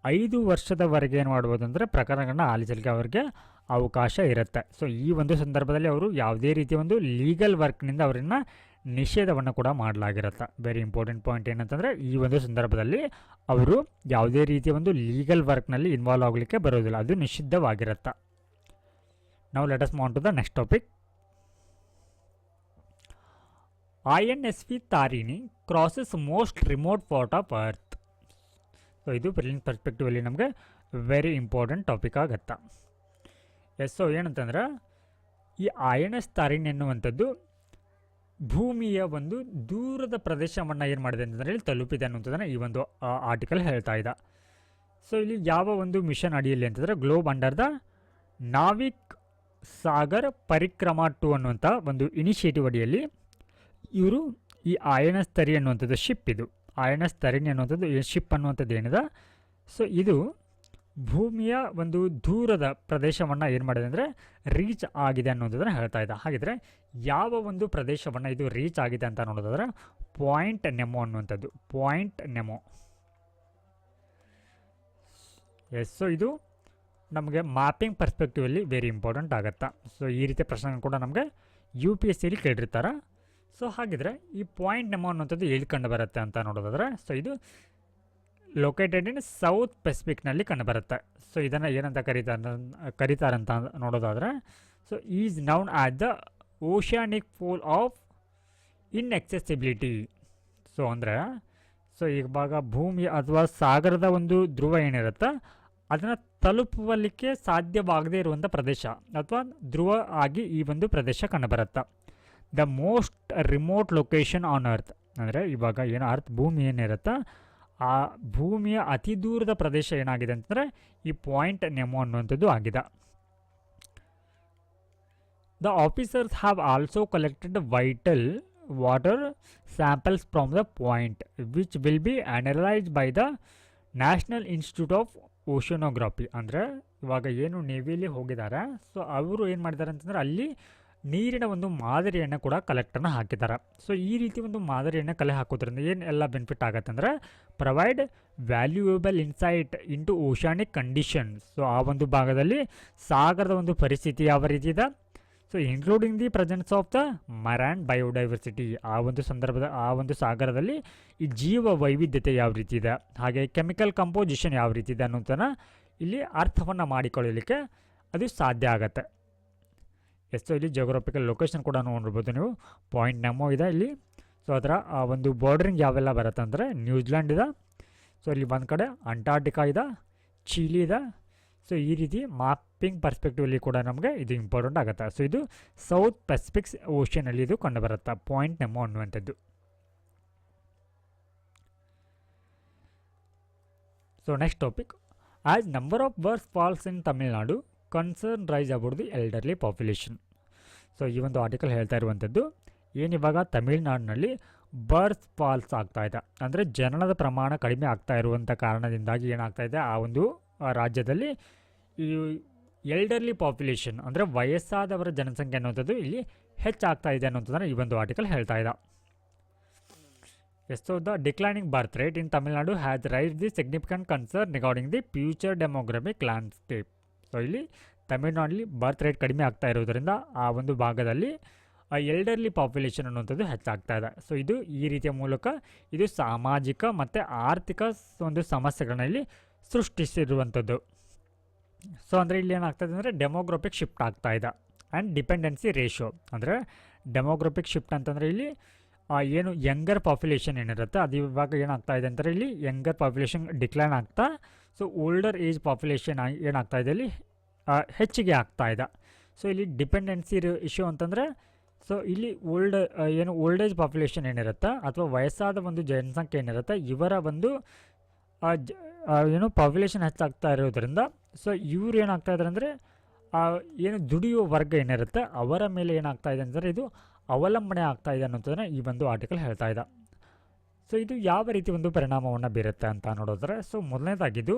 ಐದು ವರ್ಷದವರೆಗೆ ಏನು ಮಾಡ್ಬೋದು ಅಂದರೆ ಪ್ರಕರಣಗಳನ್ನ ಆಲಿಸಲಿಕ್ಕೆ ಅವರಿಗೆ ಅವಕಾಶ ಇರುತ್ತೆ. ಸೊ ಈ ಒಂದು ಸಂದರ್ಭದಲ್ಲಿ ಅವರು ಯಾವುದೇ ರೀತಿಯ ಒಂದು ಲೀಗಲ್ ವರ್ಕ್ನಿಂದ ಅವರನ್ನು ನಿಷೇಧವನ್ನು ಕೂಡ ಮಾಡಲಾಗಿರುತ್ತೆ. ವೆರಿ ಇಂಪಾರ್ಟೆಂಟ್ ಪಾಯಿಂಟ್ ಏನಂತಂದರೆ ಈ ಒಂದು ಸಂದರ್ಭದಲ್ಲಿ ಅವರು ಯಾವುದೇ ರೀತಿಯ ಒಂದು ಲೀಗಲ್ ವರ್ಕ್ನಲ್ಲಿ ಇನ್ವಾಲ್ವ್ ಆಗಲಿಕ್ಕೆ ಬರೋದಿಲ್ಲ ಅದು ನಿಷಿದ್ಧವಾಗಿರುತ್ತೆ. ನಾವು let's move on to the next topic I N S V Tarini crosses most remote part of earth so ಇದು ಪ್ರಿಲಿಮ್ಸ್ ಪರ್ಸ್ಪೆಕ್ಟಿವಲ್ಲಿ ನಮಗೆ ವೆರಿ ಇಂಪಾರ್ಟೆಂಟ್ ಟಾಪಿಕ್ ಆಗತ್ತೆ. ಎಸ್ ಸೊ ಏನಂತಂದ್ರೆ, ಈ ಆಯನ ತಾರಿಣಿ ಎನ್ನುವಂಥದ್ದು ಭೂಮಿಯ ಒಂದು ದೂರದ ಪ್ರದೇಶವನ್ನು ಏನು ಮಾಡಿದೆ ಅಂತಂದರೆ ಇಲ್ಲಿ ತಲುಪಿದೆ ಅನ್ನುವಂಥದ್ದನ್ನು ಈ ಒಂದು ಆರ್ಟಿಕಲ್ ಹೇಳ್ತಾ ಇದೆ. ಸೊ ಇಲ್ಲಿ ಯಾವ ಒಂದು ಮಿಷನ್ ಅಡಿಯಲ್ಲಿ ಅಂತಂದರೆ globe under the Navik Sagar Parikrama two ಅನ್ನುವಂಥ ಒಂದು ಇನಿಷಿಯೇಟಿವ್ ಅಡಿಯಲ್ಲಿ ಇವರು ಈ ಆಯನ ಸ್ಥರಿ ಅನ್ನುವಂಥದ್ದು ಶಿಪ್ ಇದು. ಐ ಎನ್ ಎಸ್ ತರಿಣಿ ಅನ್ನುವಂಥದ್ದು ಶಿಪ್ ಅನ್ನುವಂಥದ್ದು ಏನಿದೆ. ಸೊ ಇದು ಭೂಮಿಯ ಒಂದು ದೂರದ ಪ್ರದೇಶವನ್ನು ಏನು ಮಾಡಿದೆ ಅಂದರೆ, ರೀಚ್ ಆಗಿದೆ ಅನ್ನೋದನ್ನು ಹೇಳ್ತಾ ಇದ್ದ ಹಾಗಿದ್ರೆ, ಯಾವ ಒಂದು ಪ್ರದೇಶವನ್ನು ಇದು ರೀಚ್ ಆಗಿದೆ ಅಂತ ನೋಡೋದಾದ್ರೆ, ಪಾಯಿಂಟ್ ನೆಮೋ ಅನ್ನುವಂಥದ್ದು. ಪಾಯಿಂಟ್ ನೆಮೋ. ಎಸ್ ಸೊ ಇದು ನಮಗೆ ಮ್ಯಾಪಿಂಗ್ ಪರ್ಸ್ಪೆಕ್ಟಿವಲ್ಲಿ ವೆರಿ ಇಂಪಾರ್ಟೆಂಟ್ ಆಗುತ್ತೆ. ಸೊ ಈ ರೀತಿಯ ಪ್ರಶ್ನೆಗಳು ಕೂಡ ನಮಗೆ ಯು ಪಿ ಎಸ್ ಸಿಲಿ ಕೇಳಿರ್ತಾರೆ. ಸೊ ಹಾಗಿದ್ರೆ ಈ ಪಾಯಿಂಟ್ ನೆಮೋ ಅನ್ನುವಂಥದ್ದು ಎಲ್ಲಿ ಕಂಡು ಬರುತ್ತೆ ಅಂತ ನೋಡೋದಾದ್ರೆ ಸೊ ಇದು ಲೊಕೇಟೆಡ್ ಇನ್ ಸೌತ್ ಪೆಸಿಫಿಕ್ನಲ್ಲಿ ಕಂಡುಬರುತ್ತೆ. ಸೊ ಇದನ್ನು ಏನಂತ ಕರೀತಾರೆ ಕರೀತಾರಂತ ನೋಡೋದಾದರೆ so is known at the oceanic pole of inaccessibility so ಅಂದರೆ ಸೊ ಇವಾಗ ಭೂಮಿ ಅಥವಾ ಸಾಗರದ ಒಂದು ಧ್ರುವ ಏನಿರುತ್ತೆ, ಅದನ್ನು ತಲುಪಲಿಕ್ಕೆ ಸಾಧ್ಯವಾಗದೇ ಇರುವಂಥ ಪ್ರದೇಶ, ಅಥವಾ ಧ್ರುವ ಆಗಿ ಈ ಒಂದು ಪ್ರದೇಶ ಕಂಡುಬರುತ್ತೆ. The most remote location on earth ಅಂದರೆ ಇವಾಗ ಏನು ಅರ್ತ್ ಭೂಮಿ ಏನಿರುತ್ತೆ ಆ ಭೂಮಿಯ ಅತಿ ದೂರದ ಪ್ರದೇಶ ಏನಾಗಿದೆ ಅಂತಂದರೆ ಈ ಪಾಯಿಂಟ್ ನೆಮೋ ಅನ್ನುವಂಥದ್ದು ಆಗಿದೆ. The officers have also collected vital water samples from the point which will be analyse by the National Institute of Oceanography ಅಂದರೆ ಇವಾಗ ಏನು ನೇವಿಯಲ್ಲಿ ಹೋಗಿದ್ದಾರೆ. ಸೊ ಅವರು ಏನು ಮಾಡಿದ್ದಾರೆ ಅಂತಂದರೆ ಅಲ್ಲಿ ನೀರಿನ ಒಂದು ಮಾದರಿಯನ್ನು ಕೂಡ ಕಲೆಕ್ಟನ್ನು ಹಾಕಿದ್ದಾರೆ ಸೊ ಈ ರೀತಿ ಒಂದು ಮಾದರಿಯನ್ನು ಕಲೆ ಹಾಕೋದ್ರಿಂದ ಏನು ಎಲ್ಲ ಬೆನಿಫಿಟ್ ಆಗುತ್ತೆ ಅಂದರೆ provide valuable insight into oceanic condition so ಆ ಒಂದು ಭಾಗದಲ್ಲಿ ಸಾಗರದ ಒಂದು ಪರಿಸ್ಥಿತಿ ಯಾವ ರೀತಿ ಇದೆ? So including the presence of the marine biodiversity ಆ ಒಂದು ಸಂದರ್ಭದ, ಆ ಒಂದು ಸಾಗರದಲ್ಲಿ ಈ ಜೀವ ವೈವಿಧ್ಯತೆ ಯಾವ ರೀತಿ ಇದೆ? ಹಾಗೆ ಕೆಮಿಕಲ್ ಕಂಪೋಸಿಷನ್ ಯಾವ ರೀತಿ ಇದೆ ಅನ್ನೋದನ್ನು ಇಲ್ಲಿ ಅರ್ಥವನ್ನು ಮಾಡಿಕೊಳ್ಳಲಿಕ್ಕೆ ಅದು ಸಾಧ್ಯ ಆಗುತ್ತೆ. ಎಷ್ಟು ಇಲ್ಲಿ ಜೋಗ್ರಫಿಕಲ್ ಲೊಕೇಶನ್ ಕೂಡ ನೋಡಿರ್ಬೋದು ನೀವು. ಪಾಯಿಂಟ್ ನೆಮೋ ಇದೆ ಇಲ್ಲಿ. ಸೊ ಅದರ ಒಂದು ಬಾರ್ಡ್ರಿಂಗ್ ಯಾವೆಲ್ಲ ಬರುತ್ತೆ ಅಂದರೆ ನ್ಯೂಜಿಲ್ಯಾಂಡ್ ಇದೆ. ಸೊ ಇಲ್ಲಿ ಒಂದು ಕಡೆ ಅಂಟಾರ್ಟಿಕಾ ಇದೆ. ಚೀಲಿ ಇದೆ. ಸೊ ಈ ರೀತಿ ಮಾಪಿಂಗ್ ಪರ್ಸ್ಪೆಕ್ಟಿವಲ್ಲಿ ಕೂಡ ನಮಗೆ ಇದು ಇಂಪಾರ್ಟೆಂಟ್ ಆಗುತ್ತೆ. ಸೊ ಇದು ಸೌತ್ ಪೆಸಿಫಿಕ್ಸ್ ಓಷನಲ್ಲಿ ಇದು ಕಂಡುಬರುತ್ತೆ ಪಾಯಿಂಟ್ ನೆಮೋ ಅನ್ನುವಂಥದ್ದು. So next topic as number of births falls in Tamil Nadu concern rise about the elderly population so ಈ ಒಂದು ಆರ್ಟಿಕಲ್ ಹೇಳ್ತಾ ಇರುವಂಥದ್ದು ಏನಿವಾಗ ತಮಿಳ್ನಾಡಿನಲ್ಲಿ ಬರ್ತ್ ಫಾಲ್ಸ್ ಆಗ್ತಾ ಇದೆ. ಅಂದರೆ ಜನನದ ಪ್ರಮಾಣ ಕಡಿಮೆ ಆಗ್ತಾ ಇರುವಂಥ ಕಾರಣದಿಂದಾಗಿ ಏನಾಗ್ತಾ ಇದೆ? ಆ ಒಂದು ರಾಜ್ಯದಲ್ಲಿ ಈ ಎಲ್ಡರ್ಲಿ ಪಾಪ್ಯುಲೇಷನ್ ಅಂದರೆ ವಯಸ್ಸಾದವರ ಜನಸಂಖ್ಯೆ ಅನ್ನುವಂಥದ್ದು ಇಲ್ಲಿ ಹೆಚ್ಚಾಗ್ತಾ ಇದೆ ಅನ್ನೋಂಥದ್ದನ್ನು ಈ ಒಂದು ಆರ್ಟಿಕಲ್ ಹೇಳ್ತಾ ಇದೆ. Yes so the declining birth rate in Tamil Nadu has rise the significant concern regarding the future demographic landscape so ಇಲ್ಲಿ ತಮಿಳ್ನಾಡಲ್ಲಿ ಬರ್ತ್ ರೇಟ್ ಕಡಿಮೆ ಆಗ್ತಾ ಇರೋದರಿಂದ ಆ ಒಂದು ಭಾಗದಲ್ಲಿ ಎಲ್ಡರ್ಲಿ ಪಾಪ್ಯುಲೇಷನ್ ಅನ್ನುವಂಥದ್ದು ಹೆಚ್ಚಾಗ್ತಾ ಇದೆ. ಸೊ ಇದು ಈ ರೀತಿಯ ಮೂಲಕ ಇದು ಸಾಮಾಜಿಕ ಮತ್ತು ಆರ್ಥಿಕ ಒಂದು ಸಮಸ್ಯೆಗಳನ್ನ ಇಲ್ಲಿ ಸೃಷ್ಟಿಸಿರುವಂಥದ್ದು. ಸೊ ಅಂದರೆ ಇಲ್ಲಿ ಏನಾಗ್ತದೆ ಅಂದರೆ ಡೆಮೋಗ್ರಫಿಕ್ ಶಿಫ್ಟ್ ಆಗ್ತಾ ಇದೆ. ಆ್ಯಂಡ್ ಡಿಪೆಂಡೆನ್ಸಿ ರೇಷಿಯೋ ಅಂದರೆ ಡೆಮೋಗ್ರಫಿಕ್ ಶಿಫ್ಟ್ ಅಂತಂದರೆ ಇಲ್ಲಿ ಏನು ಯಂಗರ್ ಪಾಪ್ಯುಲೇಷನ್ ಏನಿರುತ್ತೆ, ಅದು ಇವಾಗ ಏನಾಗ್ತಾ ಇದೆ ಅಂದರೆ ಇಲ್ಲಿ ಯಂಗರ್ ಪಾಪ್ಯುಲೇಷನ್ ಡಿಕ್ಲೈನ್ ಆಗ್ತಾ ಸೊ ಓಲ್ಡರ್ ಏಜ್ ಪಾಪ್ಯುಲೇಷನ್ ಏನಾಗ್ತಾ ಇದೆ ಇಲ್ಲಿ? ಹೆಚ್ಚಿಗೆ ಆಗ್ತಾ ಇದೆ. ಸೊ ಇಲ್ಲಿ ಡಿಪೆಂಡೆನ್ಸಿ ಇಶ್ಯೂ ಅಂತಂದರೆ ಸೊ ಇಲ್ಲಿ ಓಲ್ಡ್ ಏನು ಓಲ್ಡ್ ಏಜ್ ಪಾಪ್ಯುಲೇಷನ್ ಏನಿರುತ್ತೆ, ಅಥವಾ ವಯಸ್ಸಾದ ಒಂದು ಜನಸಂಖ್ಯೆ ಏನಿರುತ್ತೆ, ಇವರ ಒಂದು ಏನು ಪಾಪ್ಯುಲೇಷನ್ ಹೆಚ್ಚಾಗ್ತಾ ಇರೋದ್ರಿಂದ ಸೊ ಇವ್ರು ಏನಾಗ್ತಾ ಇದ್ದಾರೆ ಅಂದರೆ ಏನು ದುಡಿಯುವ ವರ್ಗ ಏನಿರುತ್ತೆ, ಅವರ ಮೇಲೆ ಏನಾಗ್ತಾ ಇದೆ ಅಂದರೆ ಇದು ಅವಲಂಬನೆ ಆಗ್ತಾ ಇದೆ ಅನ್ನೋದನ್ನು ಈ ಒಂದು ಆರ್ಟಿಕಲ್ ಹೇಳ್ತಾ ಇದೆ. ಸೊ ಇದು ಯಾವ ರೀತಿ ಒಂದು ಪರಿಣಾಮವನ್ನು ಬೀರುತ್ತೆ ಅಂತ ನೋಡಿದ್ರೆ ಸೊ ಮೊದಲನೇದಾಗಿದ್ದು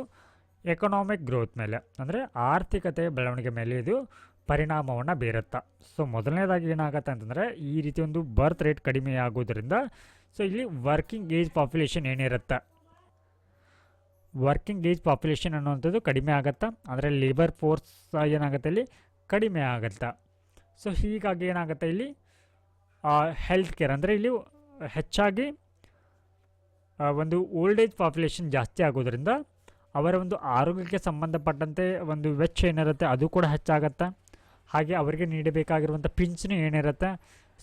ಎಕನಾಮಿಕ್ ಗ್ರೋತ್ ಮೇಲೆ. ಅಂದರೆ ಆರ್ಥಿಕತೆ ಬೆಳವಣಿಗೆ ಮೇಲೆ ಇದು ಪರಿಣಾಮವನ್ನು ಬೀರುತ್ತೆ. ಸೊ ಮೊದಲನೇದಾಗಿ ಏನಾಗುತ್ತೆ ಅಂತಂದರೆ, ಈ ರೀತಿ ಒಂದು ಬರ್ತ್ ರೇಟ್ ಕಡಿಮೆ ಆಗೋದ್ರಿಂದ ಸೊ ಇಲ್ಲಿ ವರ್ಕಿಂಗ್ ಏಜ್ ಪಾಪ್ಯುಲೇಷನ್ ಏನಿರುತ್ತೆ? ವರ್ಕಿಂಗ್ ಏಜ್ ಪಾಪ್ಯುಲೇಷನ್ ಅನ್ನುವಂಥದ್ದು ಕಡಿಮೆ ಆಗುತ್ತಾ. ಅಂದರೆ ಲೇಬರ್ ಫೋರ್ಸ್ ಏನಾಗುತ್ತೆ ಇಲ್ಲಿ? ಕಡಿಮೆ ಆಗುತ್ತೆ. ಸೊ ಹೀಗಾಗಿ ಏನಾಗುತ್ತೆ ಇಲ್ಲಿ? ಹೆಲ್ತ್ ಕೇರ್ ಅಂದರೆ ಇಲ್ಲಿ ಹೆಚ್ಚಾಗಿ ಒಂದು ಓಲ್ಡ್ ಏಜ್ ಪಾಪ್ಯುಲೇಷನ್ ಜಾಸ್ತಿ ಆಗೋದ್ರಿಂದ ಅವರ ಒಂದು ಆರೋಗ್ಯಕ್ಕೆ ಸಂಬಂಧಪಟ್ಟಂತೆ ಒಂದು ವೆಚ್ಚ ಏನಿರುತ್ತೆ ಅದು ಕೂಡ ಹೆಚ್ಚಾಗತ್ತೆ? ಹಾಗೆ ಅವರಿಗೆ ನೀಡಬೇಕಾಗಿರುವಂಥ ಪಿಂಚಣಿ ಏನಿರುತ್ತೆ?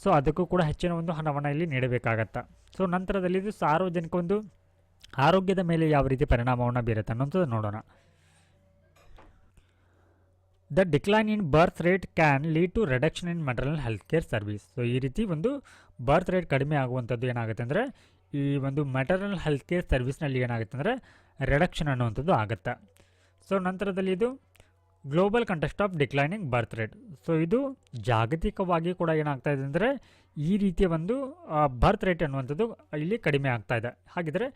ಸೊ ಅದಕ್ಕೂ ಕೂಡ ಹೆಚ್ಚಿನ ಒಂದು ಹಣವನ್ನು ಇಲ್ಲಿ ನೀಡಬೇಕಾಗತ್ತೆ? ಸೊ ನಂತರದಲ್ಲಿ ಇದು ಸಾರ್ವಜನಿಕ ಒಂದು ಆರೋಗ್ಯದ ಮೇಲೆ ಯಾವ ರೀತಿ ಪರಿಣಾಮವನ್ನು ಬೀರುತ್ತೆ ಅನ್ನೋದು ನೋಡೋಣ. The decline in birth rate can lead to reduction in maternal health care service so ಈ ರೀತಿ ಒಂದು ಬರ್ತ್ ರೇಟ್ ಕಡಿಮೆ ಆಗುವಂಥದ್ದು ಏನಾಗುತ್ತೆ ಅಂದರೆ ಈ ಒಂದು ಮೆಟರ್ನಲ್ ಹೆಲ್ತ್ ಕೇರ್ ಸರ್ವಿಸ್ನಲ್ಲಿ ಏನಾಗುತ್ತೆ ಅಂದರೆ ರಿಡಕ್ಷನ್ ಅನ್ನುವಂಥದ್ದು ಆಗುತ್ತೆ. ಸೊ ನಂತರದಲ್ಲಿ ಇದು global contest of declining birth rate so ಇದು ಜಾಗತಿಕವಾಗಿ ಕೂಡ ಏನಾಗ್ತಾ ಇದೆ ಅಂದರೆ ಈ ರೀತಿಯ ಒಂದು ಬರ್ತ್ ರೇಟ್ ಅನ್ನುವಂಥದ್ದು ಇಲ್ಲಿ ಕಡಿಮೆ ಆಗ್ತಾ ಇದೆ. ಹಾಗಿದ್ರೆ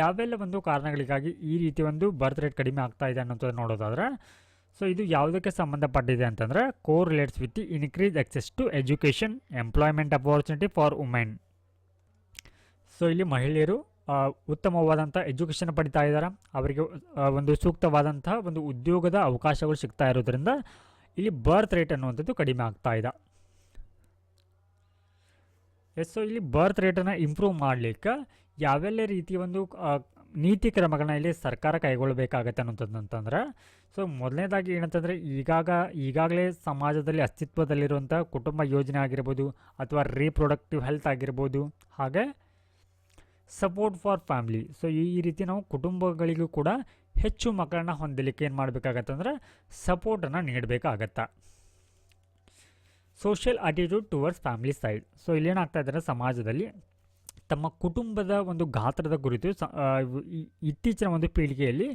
ಯಾವೆಲ್ಲ ಒಂದು ಕಾರಣಗಳಿಗಾಗಿ ಈ ರೀತಿ ಒಂದು ಬರ್ತ್ ರೇಟ್ ಕಡಿಮೆ ಆಗ್ತಾ ಇದೆ ಅನ್ನೋಂಥದ್ದು ನೋಡೋದಾದ್ರೆ ಸೊ ಇದು ಯಾವುದಕ್ಕೆ ಸಂಬಂಧಪಟ್ಟಿದೆ ಅಂತಂದರೆ correlates with increase access to education employment opportunity for women so ಇಲ್ಲಿ ಮಹಿಳೆಯರು ಉತ್ತಮವಾದಂಥ ಎಜುಕೇಷನ್ ಪಡಿತಾ ಇದ್ದಾರೆ ಅವರಿಗೆ ಒಂದು ಸೂಕ್ತವಾದಂತಹ ಒಂದು ಉದ್ಯೋಗದ ಅವಕಾಶಗಳು ಸಿಗ್ತಾ ಇರೋದ್ರಿಂದ ಇಲ್ಲಿ ಬರ್ತ್ ರೇಟ್ ಅನ್ನುವಂಥದ್ದು ಕಡಿಮೆ ಆಗ್ತಾ ಇದೆ. ಎಸ್ ಸೊ ಇಲ್ಲಿ ಬರ್ತ್ ರೇಟನ್ನು ಇಂಪ್ರೂವ್ ಮಾಡಲಿಕ್ಕೆ ಯಾವೆಲ್ಲ ರೀತಿಯ ಒಂದು ನೀತಿ ಕ್ರಮಗಳನ್ನ ಇಲ್ಲಿ ಸರ್ಕಾರ ಕೈಗೊಳ್ಳಬೇಕಾಗತ್ತೆ ಅನ್ನೋಂಥದ್ದು ಅಂತಂದ್ರೆ ಸೊ ಮೊದಲನೇದಾಗಿ ಏನಂತಂದರೆ ಈಗಾಗ, ಈಗಾಗಲೇ ಸಮಾಜದಲ್ಲಿ ಅಸ್ತಿತ್ವದಲ್ಲಿರುವಂಥ ಕುಟುಂಬ ಯೋಜನೆ ಆಗಿರ್ಬೋದು, ಅಥವಾ ರೀಪ್ರೊಡಕ್ಟಿವ್ ಹೆಲ್ತ್ ಆಗಿರ್ಬೋದು, ಹಾಗೆ ಸಪೋರ್ಟ್ ಫಾರ್ ಫ್ಯಾಮ್ಲಿ ಸೊ ಈ ರೀತಿ ನಾವು ಕುಟುಂಬಗಳಿಗೂ ಕೂಡ ಹೆಚ್ಚು ಮಕ್ಕಳನ್ನ ಹೊಂದಲಿಕ್ಕೆ ಏನು ಮಾಡಬೇಕಾಗತ್ತೆ ಅಂದರೆ ಸಪೋರ್ಟನ್ನು ನೀಡಬೇಕಾಗತ್ತೆ. Social attitude towards family size so ಇಲ್ಲೇನಾಗ್ತಾ ಇದ್ದಾರೆ ಸಮಾಜದಲ್ಲಿ, ತಮ್ಮ ಕುಟುಂಬದ ಒಂದು ಗಾತ್ರದ ಕುರಿತು ಇತ್ತೀಚಿನ ಒಂದು ಪೀಳಿಗೆಯಲ್ಲಿ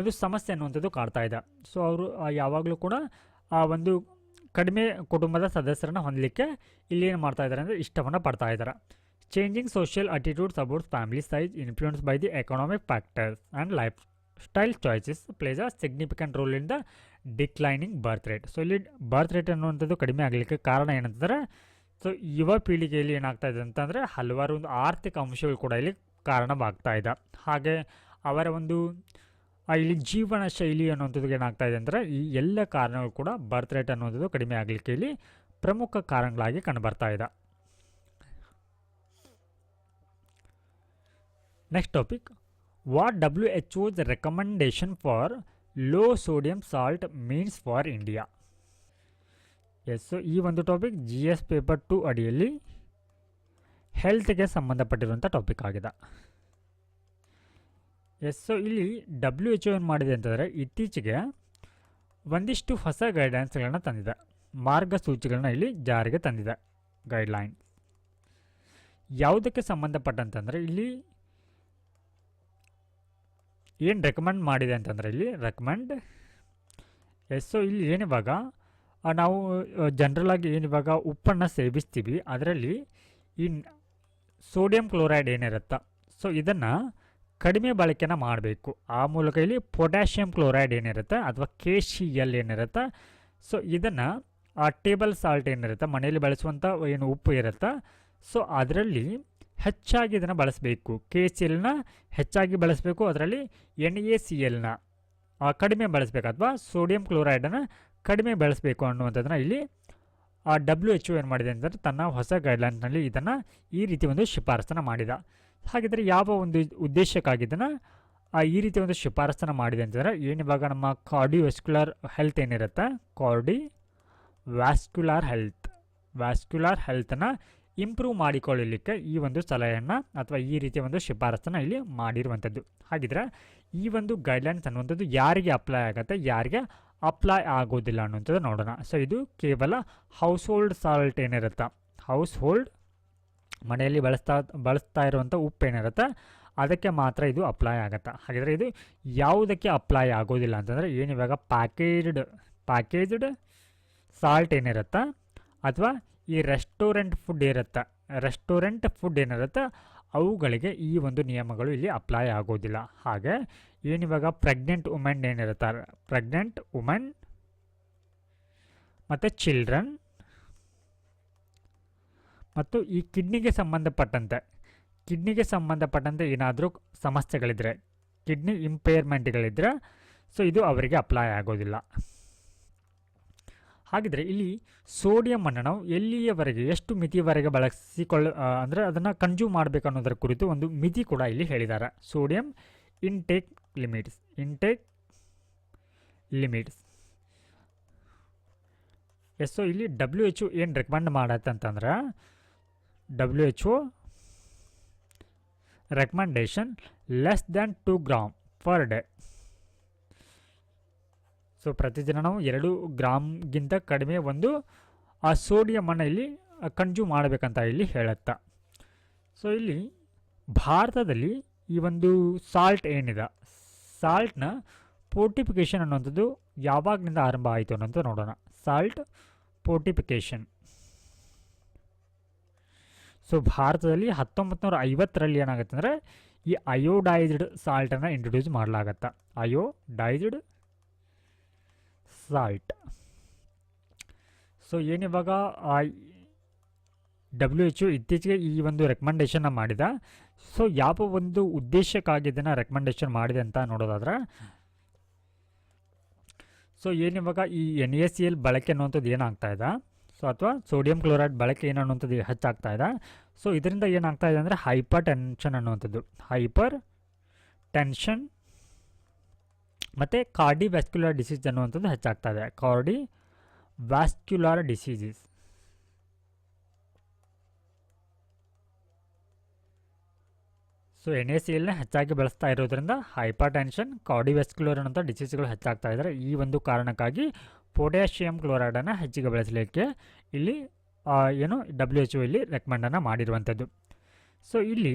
ಒಂದು ಸಮಸ್ಯೆ ಅನ್ನುವಂಥದ್ದು ಕಾಡ್ತಾ ಇದೆ. ಸೊ ಅವರು ಯಾವಾಗಲೂ ಕೂಡ ಆ ಒಂದು ಕಡಿಮೆ ಕುಟುಂಬದ ಸದಸ್ಯರನ್ನು ಹೊಂದಲಿಕ್ಕೆ ಇಲ್ಲಿ ಏನು ಮಾಡ್ತಾ ಇದ್ದಾರೆ ಅಂದರೆ ಇಷ್ಟವನ್ನು ಪಡ್ತಾ ಇದ್ದಾರೆ. Changing social attitudes about family size influenced the economic factors and lifestyle choices plays a significant role in the declining birth rate so ಇಲ್ಲಿ ಬರ್ತ್ ರೇಟ್ ಅನ್ನುವಂಥದ್ದು ಕಡಿಮೆ ಆಗಲಿಕ್ಕೆ ಕಾರಣ ಏನಂತಂದರೆ ಸೊ ಯುವ ಪೀಳಿಗೆಯಲ್ಲಿ ಏನಾಗ್ತಾ ಇದೆ ಅಂತಂದರೆ ಹಲವಾರು ಒಂದು ಆರ್ಥಿಕ ಅಂಶಗಳು ಕೂಡ ಇಲ್ಲಿ ಕಾರಣವಾಗ್ತಾ ಇದೆ. ಹಾಗೆ ಅವರ ಒಂದು ಇಲ್ಲಿ ಜೀವನ ಶೈಲಿ ಅನ್ನುವಂಥದ್ದು ಏನಾಗ್ತಾ ಇದೆ ಅಂದರೆ ಈ ಎಲ್ಲ ಕಾರಣಗಳು ಕೂಡ ಬರ್ತ್ ರೇಟ್ ಅನ್ನುವಂಥದ್ದು ಕಡಿಮೆ ಆಗಲಿಕ್ಕೆ ಇಲ್ಲಿ ಪ್ರಮುಖ ಕಾರಣಗಳಾಗಿ ಕಂಡುಬರ್ತಾ ಇದೆ. What W H O's recommendation for low sodium salt means for India yes ಈ ಒಂದು topic G S paper two ಅಡಿಯಲ್ಲಿ ಹೆಲ್ತ್ಗೆ ಸಂಬಂಧಪಟ್ಟಿರುವಂಥ ಟಾಪಿಕ್ ಆಗಿದೆ. ಎಸ್ ಇಲ್ಲಿ ಡಬ್ಲ್ಯೂ ಎಚ್ ಏನು ಮಾಡಿದೆ ಅಂತಂದರೆ ಇತ್ತೀಚೆಗೆ ಒಂದಿಷ್ಟು ಹೊಸ ಗೈಡ್ಲೈನ್ಸ್ಗಳನ್ನ ತಂದಿದೆ. ಮಾರ್ಗಸೂಚಿಗಳನ್ನ ಇಲ್ಲಿ ಜಾರಿಗೆ ತಂದಿದೆ ಗೈಡ್ಲೈನ್ ಯಾವುದಕ್ಕೆ ಸಂಬಂಧಪಟ್ಟಂತಂದರೆ ಇಲ್ಲಿ ಏನು ರೆಕಮೆಂಡ್ ಮಾಡಿದೆ ಅಂತಂದರೆ ಇಲ್ಲಿ ರೆಕಮೆಂಡ್ ಎಸ್ ಸೊ ಇಲ್ಲಿ ಏನಿವಾಗ ನಾವು ಜನ್ರಲಾಗಿ ಏನಿವಾಗ ಉಪ್ಪನ್ನು ಸೇವಿಸ್ತೀವಿ. ಅದರಲ್ಲಿ ಈ ಸೋಡಿಯಂ ಕ್ಲೋರೈಡ್ ಏನಿರುತ್ತೆ ಸೊ ಇದನ್ನು ಕಡಿಮೆ ಬಳಕೆನ ಮಾಡಬೇಕು. ಆ ಮೂಲಕ ಇಲ್ಲಿ ಪೊಟ್ಯಾಷಿಯಂ ಕ್ಲೋರೈಡ್ ಏನಿರುತ್ತೆ, ಅಥವಾ ಕೆ ಸಿ ಎಲ್ ಏನಿರುತ್ತೆ ಸೊ ಇದನ್ನು, ಆ ಟೇಬಲ್ ಸಾಲ್ಟ್ ಏನಿರುತ್ತೆ, ಮನೆಯಲ್ಲಿ ಬಳಸುವಂಥ ಏನು ಉಪ್ಪು ಇರುತ್ತೆ ಸೊ ಅದರಲ್ಲಿ ಹೆಚ್ಚಾಗಿ ಇದನ್ನು ಬಳಸಬೇಕು. ಕೆ ಸಿ ಎಲ್ನ ಹೆಚ್ಚಾಗಿ ಬಳಸಬೇಕು. ಅದರಲ್ಲಿ ಎನ್ ಎ ಸಿ ಎಲ್ನ ಕಡಿಮೆ ಬಳಸಬೇಕು ಅಥವಾ ಸೋಡಿಯಂ ಕ್ಲೋರೈಡನ್ನು ಕಡಿಮೆ ಬಳಸಬೇಕು ಅನ್ನುವಂಥದ್ದನ್ನು ಇಲ್ಲಿ, ಆ ಡಬ್ಲ್ಯೂ ಎಚ್ ಏನು ಮಾಡಿದೆ ಅಂತಂದರೆ ತನ್ನ ಹೊಸ ಗೈಡ್ಲೈನ್ಸ್ನಲ್ಲಿ ಇದನ್ನು ಈ ರೀತಿ ಒಂದು ಶಿಫಾರಸನ್ನು ಮಾಡಿದ. ಹಾಗಿದ್ದರೆ ಯಾವ ಒಂದು ಉದ್ದೇಶಕ್ಕಾಗಿ ಇದನ್ನು ಆ, ಈ ರೀತಿ ಒಂದು ಶಿಫಾರಸನ್ನು ಮಾಡಿದೆ ಅಂತಂದರೆ ಇವಾಗ ನಮ್ಮ ಕಾರ್ಡಿಯೋವೆಸ್ಕ್ಯುಲರ್ ಹೆಲ್ತ್ ಏನಿರುತ್ತೆ? ಕಾರ್ಡಿ ವ್ಯಾಸ್ಕ್ಯುಲಾರ್ ಹೆಲ್ತ್ ವ್ಯಾಸ್ಕ್ಯುಲಾರ್ ಹೆಲ್ತನ್ನು ಇಂಪ್ರೂವ್ ಮಾಡಿಕೊಳ್ಳಲಿಕ್ಕೆ ಈ ಒಂದು ಸಲಹೆಯನ್ನು ಅಥವಾ ಈ ರೀತಿಯ ಒಂದು ಶಿಫಾರಸನ್ನು ಇಲ್ಲಿ ಮಾಡಿರುವಂಥದ್ದು. ಹಾಗಿದ್ರೆ ಈ ಒಂದು ಗೈಡ್ಲೈನ್ಸ್ ಅನ್ನುವಂಥದ್ದು ಯಾರಿಗೆ ಅಪ್ಲೈ ಆಗುತ್ತೆ, ಯಾರಿಗೆ ಅಪ್ಲೈ ಆಗೋದಿಲ್ಲ ಅನ್ನುವಂಥದ್ದು ನೋಡೋಣ. ಸೊ ಇದು ಕೇವಲ ಹೌಸ್ ಹೋಲ್ಡ್ ಸಾಲ್ಟ್ ಏನಿರುತ್ತೆ? ಹೌಸ್ ಹೋಲ್ಡ್ ಮನೆಯಲ್ಲಿ ಬಳಸ್ತಾ ಬಳಸ್ತಾ ಇರುವಂಥ ಉಪ್ಪು ಏನಿರುತ್ತೆ, ಅದಕ್ಕೆ ಮಾತ್ರ ಇದು ಅಪ್ಲೈ ಆಗುತ್ತೆ. ಹಾಗಿದ್ರೆ ಇದು ಯಾವುದಕ್ಕೆ ಅಪ್ಲೈ ಆಗೋದಿಲ್ಲ ಅಂತಂದರೆ ಏನಿವಾಗ ಪ್ಯಾಕೇಜ್ಡ್ ಪ್ಯಾಕೇಜ್ಡ್ ಸಾಲ್ಟ್ ಏನಿರುತ್ತೆ, ಅಥವಾ ಈ ರೆಸ್ಟೋರೆಂಟ್ ಫುಡ್ ಇರುತ್ತೆ. ರೆಸ್ಟೋರೆಂಟ್ ಫುಡ್ ಏನಿರುತ್ತೆ, ಅವುಗಳಿಗೆ ಈ ಒಂದು ನಿಯಮಗಳು ಇಲ್ಲಿ ಅಪ್ಲೈ ಆಗೋದಿಲ್ಲ. ಹಾಗೆ ಏನಿವಾಗ ಪ್ರೆಗ್ನೆಂಟ್ ವುಮೆನ್ ಏನಿರುತ್ತಾರೆ ಪ್ರೆಗ್ನೆಂಟ್ ವುಮೆನ್ ಮತ್ತು ಚಿಲ್ಡ್ರನ್ ಮತ್ತು ಈ ಕಿಡ್ನಿಗೆ ಸಂಬಂಧಪಟ್ಟಂತೆ ಕಿಡ್ನಿಗೆ ಸಂಬಂಧಪಟ್ಟಂತೆ ಏನಾದರೂ ಸಮಸ್ಯೆಗಳಿದ್ದರೆ ಕಿಡ್ನಿ ಇಂಪೇರ್ಮೆಂಟ್ಗಳಿದ್ದರೆ ಸೊ ಇದು ಅವರಿಗೆ ಅಪ್ಲೈ ಆಗೋದಿಲ್ಲ. ಹಾಗಿದ್ರೆ ಇಲ್ಲಿ ಸೋಡಿಯಮನ್ನು ನಾವು ಎಲ್ಲಿಯವರೆಗೆ, ಎಷ್ಟು ಮಿತಿಯವರೆಗೆ ಬಳಸಿಕೊಳ್ಳ ಅಂದರೆ ಅದನ್ನು ಕನ್ಸ್ಯೂಮ್ ಮಾಡಬೇಕು ಅನ್ನೋದರ ಕುರಿತು ಒಂದು ಮಿತಿ ಕೂಡ ಇಲ್ಲಿ ಹೇಳಿದ್ದಾರೆ sodium intake limits intake limits yes so ಇಲ್ಲಿ ಡಬ್ಲ್ಯೂ ಎಚ್ ಒ ಏನು ರೆಕಮೆಂಡ್ ಮಾಡತ್ತೆ ಅಂತಂದ್ರೆ W H O recommendation less than two gram per day so ಪ್ರತಿದಿನ ನಾವು ಎರಡು ಗ್ರಾಮ್ಗಿಂತ ಕಡಿಮೆ ಒಂದು, ಆ ಸೋಡಿಯಮನ್ನು ಇಲ್ಲಿ ಕನ್ಸ್ಯೂಮ್ ಮಾಡಬೇಕಂತ ಇಲ್ಲಿ ಹೇಳುತ್ತಾ. ಸೊ ಇಲ್ಲಿ ಭಾರತದಲ್ಲಿ ಈ ಒಂದು ಸಾಲ್ಟ್ ಏನಿದೆ? ಸಾಲ್ಟ್ನ ಪೋರ್ಟಿಫಿಕೇಷನ್ ಅನ್ನುವಂಥದ್ದು ಯಾವಾಗಲಿಂದ ಆರಂಭ ಆಯಿತು ಅನ್ನೋದು ನೋಡೋಣ. ಸಾಲ್ಟ್ ಪೋರ್ಟಿಫಿಕೇಷನ್ ಸೊ ಭಾರತದಲ್ಲಿ ಹತ್ತೊಂಬತ್ತು ನೂರ ಐವತ್ತರಲ್ಲಿ ಏನಾಗುತ್ತೆ ಅಂದರೆ ಈ ಅಯೋಡೈಸ್ಡ್ ಸಾಲ್ಟನ್ನು ಇಂಟ್ರೊಡ್ಯೂಸ್ ಮಾಡಲಾಗತ್ತೆ. ಅಯೋಡೈಸ್ಡ್ ಸಾಲ್ಟ್ ಸೊ ಏನಿವಾಗ ಡಬ್ಲ್ಯೂ ಎಚ್ ಇತ್ತೀಚೆಗೆ ಈ ಒಂದು ರೆಕಮೆಂಡೇಶನ್ನ ಮಾಡಿದ. ಸೊ ಯಾವ ಒಂದು ಉದ್ದೇಶಕ್ಕಾಗಿ ಇದನ್ನು ರೆಕಮೆಂಡೇಶನ್ ಮಾಡಿದೆ ಅಂತ ನೋಡೋದಾದ್ರೆ ಸೊ ಏನಿವಾಗ ಈ ಎನ್ ಎಸ್ ಸಿ ಎಲ್ ಬಳಕೆ ಅನ್ನುವಂಥದ್ದು ಏನಾಗ್ತಾ ಇದೆ? ಸೊ ಅಥವಾ ಸೋಡಿಯಂ ಕ್ಲೋರೈಡ್ ಬಳಕೆ ಏನು ಅನ್ನುವಂಥದ್ದು ಹೆಚ್ಚಾಗ್ತಾ ಇದೆ? ಸೊ ಇದರಿಂದ ಏನಾಗ್ತಾ ಇದೆ ಅಂದರೆ ಹೈಪರ್ ಟೆನ್ಷನ್ ಅನ್ನುವಂಥದ್ದು. ಹೈಪರ್ ಟೆನ್ಷನ್ ಮತ್ತು ಕಾರ್ಡಿ ವ್ಯಾಸ್ಕ್ಯುಲರ್ ಡಿಸೀಸ್ ಅನ್ನುವಂಥದ್ದು ಹೆಚ್ಚಾಗ್ತಾ ಇದೆ cardiovascular diseases so N A C ಎಲ್ನ ಹೆಚ್ಚಾಗಿ ಬಳಸ್ತಾ ಇರೋದ್ರಿಂದ ಹೈಪರ್ ಟೆನ್ಷನ್ ಕಾರ್ಡಿವ್ಯಾಸ್ಕ್ಯುಲರ್ ಅನ್ನೋಂಥ ಡಿಸೀಸ್ಗಳು ಹೆಚ್ಚಾಗ್ತಾ ಇದ್ದಾರೆ ಈ ಒಂದು ಕಾರಣಕ್ಕಾಗಿ ಪೊಟ್ಯಾಷಿಯಂ ಕ್ಲೋರೈಡನ್ನು ಹೆಚ್ಚಿಗೆ ಬಳಸಲಿಕ್ಕೆ ಇಲ್ಲಿ ಏನು ಡಬ್ಲ್ಯೂ ಎಚ್ ಒ ಇಲ್ಲಿ ರೆಕಮೆಂಡನ್ನು ಮಾಡಿರುವಂಥದ್ದು. ಸೊ ಇಲ್ಲಿ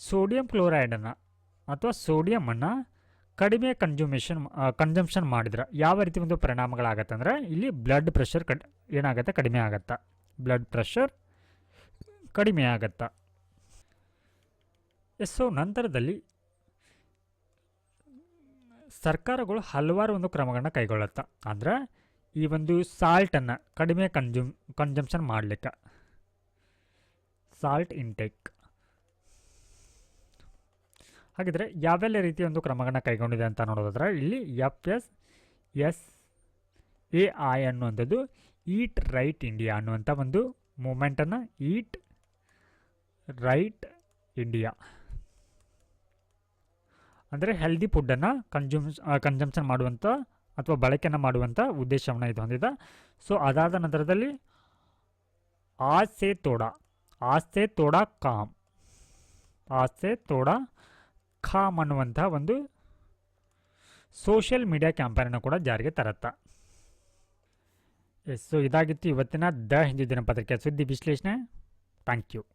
ಸೋಡಿಯಂ ಕ್ಲೋರೈಡನ್ನು ಅಥವಾ ಸೋಡಿಯಮನ್ನು ಕಡಿಮೆ ಕನ್ಸ್ಯೂಮೇಷನ್ ಕನ್ಸಂಪ್ಷನ್ ಮಾಡಿದ್ರೆ ಯಾವ ರೀತಿ ಒಂದು ಪರಿಣಾಮಗಳಾಗತ್ತೆ ಅಂದರೆ ಇಲ್ಲಿ ಬ್ಲಡ್ ಪ್ರೆಷರ್ ಕಡ್, ಏನಾಗುತ್ತೆ? ಕಡಿಮೆ ಆಗತ್ತಾ? ಬ್ಲಡ್ ಪ್ರೆಷರ್ ಕಡಿಮೆ ಆಗತ್ತಾ? ಎಸ್ ಸೊ ನಂತರದಲ್ಲಿ ಸರ್ಕಾರಗಳು ಹಲವಾರು ಒಂದು ಕ್ರಮಗಳನ್ನ ಕೈಗೊಳ್ಳುತ್ತೆ? ಅಂದರೆ ಈ ಒಂದು ಸಾಲ್ಟನ್ನು ಕಡಿಮೆ ಕನ್ಸ್ಯೂಮ್ ಕನ್ಸಂಪ್ಷನ್ ಮಾಡಲಿಕ್ಕೆ. ಸಾಲ್ಟ್ ಇಂಟೇಕ್ ಹಾಗಿದ್ರೆ ಯಾವೆಲ್ಲ ರೀತಿಯ ಒಂದು ಕ್ರಮಗಳನ್ನ ಕೈಗೊಂಡಿದೆ ಅಂತ ನೋಡೋದಾದ್ರೆ ಇಲ್ಲಿ F S S A I ಅನ್ನುವಂಥದ್ದು ಈಟ್ ರೈಟ್ ಇಂಡಿಯಾ ಅನ್ನುವಂಥ ಒಂದು ಮೂಮೆಂಟನ್ನು ಈಟ್ ರೈಟ್ ಇಂಡಿಯಾ ಅಂದರೆ ಹೆಲ್ದಿ ಫುಡ್ಡನ್ನು ಕನ್ಸ್ಯೂಮ್ ಕನ್ಸಂಪ್ಷನ್ ಮಾಡುವಂಥ ಅಥವಾ ಬಳಕೆಯನ್ನು ಮಾಡುವಂಥ ಉದ್ದೇಶವನ್ನು ಇದು ಹೊಂದಿದೆ. ಸೊ ಅದಾದ ನಂತರದಲ್ಲಿ ಆಸೆ ತೋಡ ಆಸೆ ತೋಡ ಕಾಮ್ ಆಸೆ ತೋಡ ಖಾಮ್ ಅನ್ನುವಂಥ ಒಂದು ಸೋಷಿಯಲ್ ಮೀಡಿಯಾ ಕ್ಯಾಂಪೇನನ್ನು ಕೂಡ ಜಾರಿಗೆ ತರತ್ತಾ. ಎಸ್ ಸೊ ಇದಾಗಿತ್ತು ಇವತ್ತಿನ ದ ಹಿಂದೂ ದಿನಪತ್ರಿಕೆ ಸುದ್ದಿ ವಿಶ್ಲೇಷಣೆ. Thank you